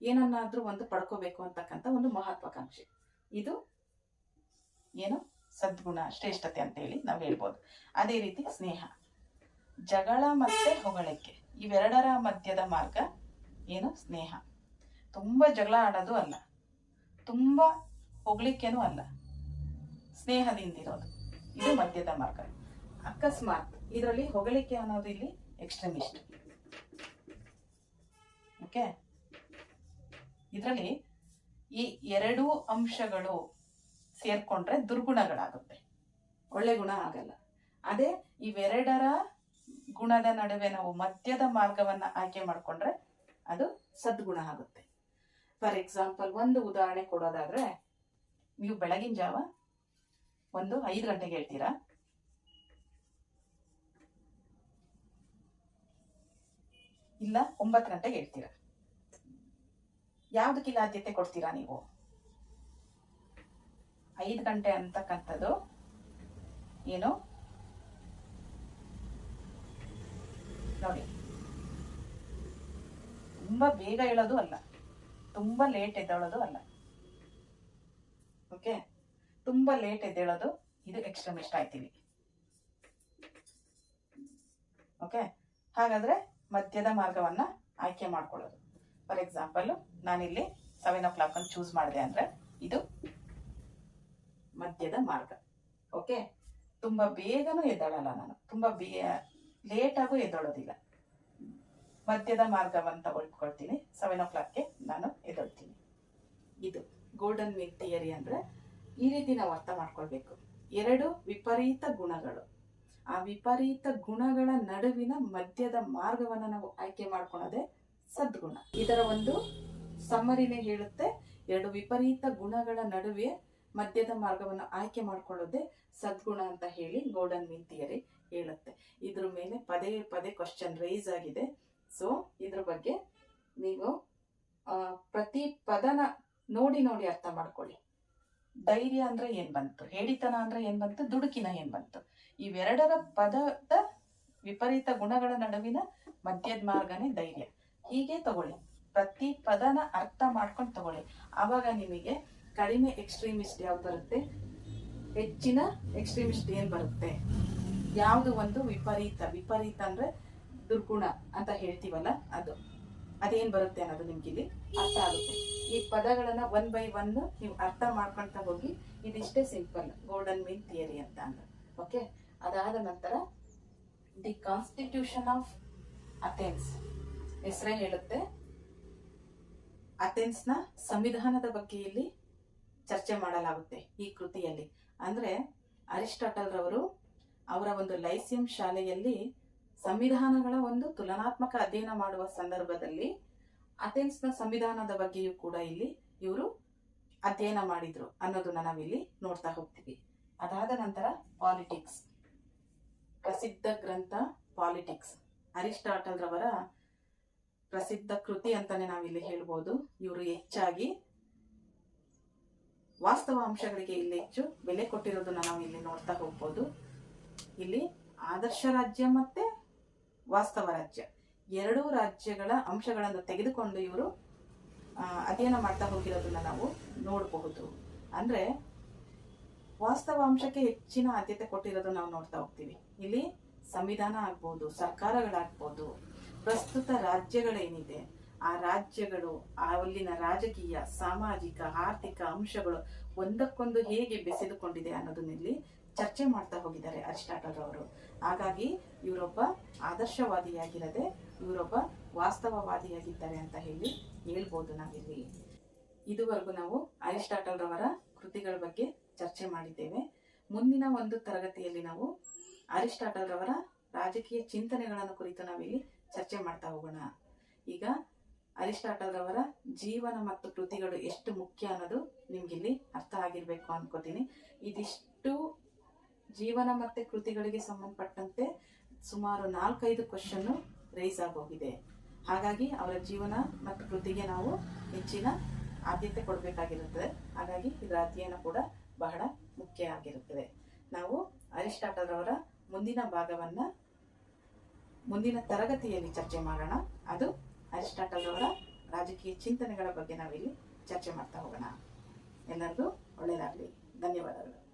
ಏನನ್ನಾದ್ರೂ ಒಂದು ಪಡ್ಕೋಬೇಕು ಅಂತಕ್ಕಂಥ ಒಂದು ಮಹತ್ವಾಕಾಂಕ್ಷೆ. ಇದು ಏನು? ಸದ್ಗುಣ, ಶ್ರೇಷ್ಠತೆ ಅಂತ ಹೇಳಿ ನಾವು ಹೇಳ್ಬೋದು. ಅದೇ ರೀತಿ ಸ್ನೇಹ. ಜಗಳ ಮತ್ತೆ ಹೊಗಳಿಕೆ. ಇವೆರಡರ ಮಧ್ಯದ ಮಾರ್ಗ ಏನು? ಸ್ನೇಹ. ತುಂಬ ಜಗಳ ಆಡೋದು ಅಲ್ಲ. ತುಂಬ ಹೊಗಳಿಕೆನೂ ಅಲ್ಲ. ಸ್ನೇಹದಿಂದಿರೋದು. ಇದು ಮಧ್ಯದ ಮಾರ್ಗ. ಅಕಸ್ಮಾತ್ ಇದರಲ್ಲಿ ಹೊಗಳಿಕೆ ಅನ್ನೋದು ಇಲ್ಲಿ ಎಕ್ಸ್ಟ್ರೀಮಿಸ್ಟ್ ಓಕೆ ಇದರಲ್ಲಿ ಈ ಎರಡೂ ಅಂಶಗಳು ಸೇರ್ಕೊಂಡ್ರೆ ದುರ್ಗುಣಗಳಾಗುತ್ತೆ. ಒಳ್ಳೆ ಗುಣ ಆಗಲ್ಲ. ಅದೇ ಇವೆರಡರ ಗುಣದ ನಡುವೆ ನಾವು ಮಧ್ಯದ ಮಾರ್ಗವನ್ನ ಆಯ್ಕೆ ಮಾಡಿಕೊಂಡ್ರೆ ಅದು ಸದ್ಗುಣ ಆಗುತ್ತೆ. ಫಾರ್ ಎಕ್ಸಾಂಪಲ್, ಒಂದು ಉದಾಹರಣೆ ಕೊಡೋದಾದ್ರೆ, ನೀವು ಬೆಳಗಿನ ಜಾವ ಒಂದು ಐದು ಗಂಟೆಗೆ ಹೇಳ್ತೀರಾ? ಇಲ್ಲ, ಒಂಬತ್ತು ಗಂಟೆಗೆ ಹೇಳ್ತೀರಾ? ಯಾವುದಕ್ಕಿಲ್ಲ ಆದ್ಯತೆ ಕೊಡ್ತೀರಾ ನೀವು? ಐದು ಗಂಟೆ ಅಂತಕ್ಕಂಥದ್ದು. ಏನು? ನೋಡಿ. ತುಂಬಾ ಬೇಗ ಹೇಳೋದು ಅಲ್ಲ. ತುಂಬಾ ಲೇಟ್ ಎದ್ದೇಳೋದು ಅಲ್ಲ. ಓಕೆ ತುಂಬಾ ಲೇಟ್ ಎದ್ದೇಳೋದು. ಇದು ಎಕ್ಸ್ಟ್ರೀಮಿಸ್ಟ್ ಆಯ್ತೀವಿ. ಓಕೆ ಹಾಗಾದ್ರೆ ಮಧ್ಯದ ಮಾರ್ಗವನ್ನ ಆಯ್ಕೆ ಮಾಡ್ಕೊಳ್ಳೋದು. ಫಾರ್ ಎಕ್ಸಾಂಪಲ್ ನಾನಿಲ್ಲಿ ಸೆವೆನ್ ಓ ಕ್ಲಾಕ್ ಚೂಸ್ ಮಾಡಿದೆ ಅಂದ್ರೆ ಇದು ಮಧ್ಯದ ಮಾರ್ಗ. ಓಕೆ ತುಂಬಾ ಬೇಗನೂ ಎದ್ದಾಳಲ್ಲ ನಾನು. ತುಂಬಾ ಬೇ ಲೇಟಾಗೂ ಎದ್ದೇಳೋದಿಲ್ಲ. ಮಧ್ಯದ ಮಾರ್ಗವನ್ನು ತಗೊಳ್ಕೊಳ್ತೀನಿ. ಸೆವೆನ್ ಓ ಕ್ಲಾಕ್ಗೆ ನಾನು ಎದ್ದೊಳ್ತೀನಿ. ಇದು ಗೋಲ್ಡನ್ ಮೀನ್ ಥಿಯರಿ ಅಂದ್ರೆ ಈ ರೀತಿ ನಾವು ಅರ್ಥ ಮಾಡ್ಕೊಳ್ಬೇಕು. ಎರಡು ವಿಪರೀತ ಗುಣಗಳು. ಆ ವಿಪರೀತ ಗುಣಗಳ ನಡುವಿನ ಮಧ್ಯದ ಮಾರ್ಗವನ್ನ ನಾವು ಆಯ್ಕೆ ಮಾಡ್ಕೊಳೋದೇ ಸದ್ಗುಣ. ಇದರ ಒಂದು ಸಮ್ಮರಿನೇ ಹೇಳುತ್ತೆ. ಎರಡು ವಿಪರೀತ ಗುಣಗಳ ನಡುವೆ ಮಧ್ಯದ ಮಾರ್ಗವನ್ನು ಆಯ್ಕೆ ಮಾಡ್ಕೊಳ್ಳೋದೇ ಸದ್ಗುಣ ಅಂತ ಹೇಳಿ ಗೋಲ್ಡನ್ ಮೀನ್ ಥಿಯರಿ ಹೇಳುತ್ತೆ. ಇದ್ರ ಮೇಲೆ ಪದೇ ಪದೇ ಕ್ವಶನ್ ರೈಸ್ ಆಗಿದೆ. ಸೊ ಇದ್ರ ಬಗ್ಗೆ ನೀವು ಪ್ರತಿ ಪದನ ನೋಡಿ ನೋಡಿ ಅರ್ಥ ಮಾಡ್ಕೊಳ್ಳಿ. ಧೈರ್ಯ ಅಂದ್ರೆ ಏನ್ ಬಂತು? ಹೇಳಿತನ ಅಂದ್ರೆ ಏನ್ ಬಂತು? ದುಡುಕಿನ ಏನ್ ಬಂತು? ಇವೆರಡರ ಪದದ ವಿಪರೀತ ಗುಣಗಳ ನಡುವಿನ ಮಧ್ಯದ ಮಾರ್ಗನೇ ಧೈರ್ಯ. ಹೀಗೆ ತಗೊಳ್ಳಿ. ಪ್ರತಿ ಪದನ ಅರ್ಥ ಮಾಡ್ಕೊಂಡು ತಗೊಳ್ಳಿ. ಆವಾಗ ನಿಮಗೆ ಕಡಿಮೆ ಎಕ್ಸ್ಟ್ರೀಮಿಸ್ಟ್ ಯಾವ್ದು ಬರುತ್ತೆ? ಹೆಚ್ಚಿನ ಎಕ್ಸ್ಟ್ರೀಮಿಸ್ಟ್ ಏನು ಬರುತ್ತೆ? ಯಾವುದು ಒಂದು ವಿಪರೀತ ವಿಪರೀತ ಅಂದ್ರೆ ದುರ್ಗುಣ ಅಂತ ಹೇಳ್ತೀವಲ್ಲ ಅದು. ಅದೇನ್ ಬರುತ್ತೆ ಅನ್ನೋದು ನಿಮ್ಗೆ ಇಲ್ಲಿ ಅರ್ಥ ಆಗುತ್ತೆ. ಈ ಪದಗಳನ್ನ ಒನ್ ಬೈ ಒನ್ ನೀವು ಅರ್ಥ ಮಾಡ್ಕೊಳ್ತಾ ಹೋಗಿ ಇದಿಷ್ಟೇ ಸಿಂಪಲ್ ಗೋಲ್ಡನ್ ಮೀನ್ ಥಿಯರಿ ಅಂತ ಅಂದ್ರೆ. ಓಕೆ ಅದಾದ ನಂತರ ದಿ ಕಾನ್ಸ್ಟಿಟ್ಯೂಷನ್ ಆಫ್ ಅಥೆನ್ಸ್ ಹೆಸರೇ ಹೇಳುತ್ತೆ. ಅಥೆನ್ಸ್ನ ಸಂವಿಧಾನದ ಬಗ್ಗೆ ಇಲ್ಲಿ ಚರ್ಚೆ ಮಾಡಲಾಗುತ್ತೆ ಈ ಕೃತಿಯಲ್ಲಿ. ಅಂದ್ರೆ ಅರಿಸ್ಟಾಟಲ್ ರವರು ಅವರ ಒಂದು ಲೈಸಿಯಂ ಶಾಲೆಯಲ್ಲಿ ಸಂವಿಧಾನಗಳ ಒಂದು ತುಲನಾತ್ಮಕ ಅಧ್ಯಯನ ಮಾಡುವ ಸಂದರ್ಭದಲ್ಲಿ ಅಥೆನ್ಸ್ನ ಸಂವಿಧಾನದ ಬಗ್ಗೆಯೂ ಕೂಡ ಇಲ್ಲಿ ಇವರು ಅಧ್ಯಯನ ಮಾಡಿದ್ರು ಅನ್ನೋದನ್ನ ನಾವಿಲ್ಲಿ ನೋಡ್ತಾ ಹೋಗ್ತೀವಿ. ಅದಾದ ನಂತರ ಪಾಲಿಟಿಕ್ಸ್. ಪ್ರಸಿದ್ಧ ಗ್ರಂಥ ಪಾಲಿಟಿಕ್ಸ್. ಅರಿಸ್ಟಾಟಲ್ ರವರ ಪ್ರಸಿದ್ಧ ಕೃತಿ ಅಂತಾನೆ ನಾವಿಲ್ಲಿ ಹೇಳ್ಬೋದು. ಇವರು ಹೆಚ್ಚಾಗಿ ವಾಸ್ತವ ಅಂಶಗಳಿಗೆ ಇಲ್ಲಿ ಹೆಚ್ಚು ಬೆಲೆ ಕೊಟ್ಟಿರೋದನ್ನ ನಾವು ಇಲ್ಲಿ ನೋಡ್ತಾ ಹೋಗ್ಬೋದು. ಇಲ್ಲಿ ಆದರ್ಶ ರಾಜ್ಯ ಮತ್ತೆ ವಾಸ್ತವ ರಾಜ್ಯ. ಎರಡೂ ರಾಜ್ಯಗಳ ಅಂಶಗಳನ್ನು ತೆಗೆದುಕೊಂಡು ಇವರು ಅಧ್ಯಯನ ಮಾಡ್ತಾ ಹೋಗಿರೋದನ್ನ ನಾವು ನೋಡಬಹುದು. ಅಂದ್ರೆ ವಾಸ್ತವ ಅಂಶಕ್ಕೆ ಹೆಚ್ಚಿನ ಆದ್ಯತೆ ಕೊಟ್ಟಿರೋದು ನಾವು ನೋಡ್ತಾ ಹೋಗ್ತೀವಿ. ಇಲ್ಲಿ ಸಂವಿಧಾನ ಆಗ್ಬೋದು, ಸರ್ಕಾರಗಳಾಗ್ಬೋದು, ಪ್ರಸ್ತುತ ರಾಜ್ಯಗಳೇನಿದೆ ಆ ರಾಜ್ಯಗಳು ಅಲ್ಲಿನ ರಾಜಕೀಯ, ಸಾಮಾಜಿಕ, ಆರ್ಥಿಕ ಅಂಶಗಳು ಒಂದಕ್ಕೊಂದು ಹೇಗೆ ಬೆಸೆದುಕೊಂಡಿದೆ ಅನ್ನೋದನ್ನಿಲ್ಲಿ ಚರ್ಚೆ ಮಾಡ್ತಾ ಹೋಗಿದ್ದಾರೆ ಅರಿಸ್ಟಾಟಲ್ ಅವರು. ಹಾಗಾಗಿ ಇವರೊಬ್ಬ ಆದರ್ಶವಾದಿಯಾಗಿರದೆ ಇವರೊಬ್ಬ ವಾಸ್ತವವಾದಿಯಾಗಿದ್ದಾರೆ ಅಂತ ಹೇಳಿ ಹೇಳ್ಬೋದು ನಾವಿಲ್ಲಿ. ಇದುವರೆಗೂ ನಾವು ಅರಿಸ್ಟಾಟಲ್ ರವರ ಕೃತಿಗಳ ಬಗ್ಗೆ ಚರ್ಚೆ ಮಾಡಿದ್ದೇವೆ. ಮುಂದಿನ ಒಂದು ತರಗತಿಯಲ್ಲಿ ನಾವು ಅರಿಸ್ಟಾಟಲ್ ರವರ ರಾಜಕೀಯ ಚಿಂತನೆಗಳನ್ನು ಕುರಿತು ನಾವಿಲ್ಲಿ ಚರ್ಚೆ ಮಾಡ್ತಾ ಹೋಗೋಣ. ಈಗ ಅರಿಸ್ಟಾಟಲ್ ರವರ ಜೀವನ ಮತ್ತು ಕೃತಿಗಳು ಎಷ್ಟು ಮುಖ್ಯ ಅನ್ನೋದು ನಿಮ್ಗಿಲ್ಲಿ ಅರ್ಥ ಆಗಿರ್ಬೇಕು ಅನ್ಕೋತೀನಿ. ಇದಿಷ್ಟು ಜೀವನ ಮತ್ತೆ ಕೃತಿಗಳಿಗೆ ಸಂಬಂಧಪಟ್ಟಂತೆ ಸುಮಾರು ನಾಲ್ಕೈದು ಕ್ವಶನ್ ರೈಸ್ ಆಗೋಗಿದೆ. ಹಾಗಾಗಿ ಅವರ ಜೀವನ ಮತ್ತು ಕೃತಿಗೆ ನಾವು ಹೆಚ್ಚಿನ ಆದ್ಯತೆ ಕೊಡಬೇಕಾಗಿರುತ್ತದೆ. ಹಾಗಾಗಿ ಇದರ ಅಧ್ಯಯನ ಕೂಡ ಬಹಳ ಮುಖ್ಯ ಆಗಿರುತ್ತದೆ. ನಾವು ಅರಿಸ್ಟಾಟಲ್ ರವರ ಮುಂದಿನ ಭಾಗವನ್ನ ಮುಂದಿನ ತರಗತಿಯಲ್ಲಿ ಚರ್ಚೆ ಮಾಡೋಣ. ಅದು ಅರಿಸ್ಟಾಟಲ್ ಅವರ ರಾಜಕೀಯ ಚಿಂತನೆಗಳ ಬಗ್ಗೆ ನಾವಿಲ್ಲಿ ಚರ್ಚೆ ಮಾಡ್ತಾ ಹೋಗೋಣ. ಎಲ್ಲರಿಗೂ ಒಳ್ಳೆಯದಾಗಲಿ. ಧನ್ಯವಾದಗಳು.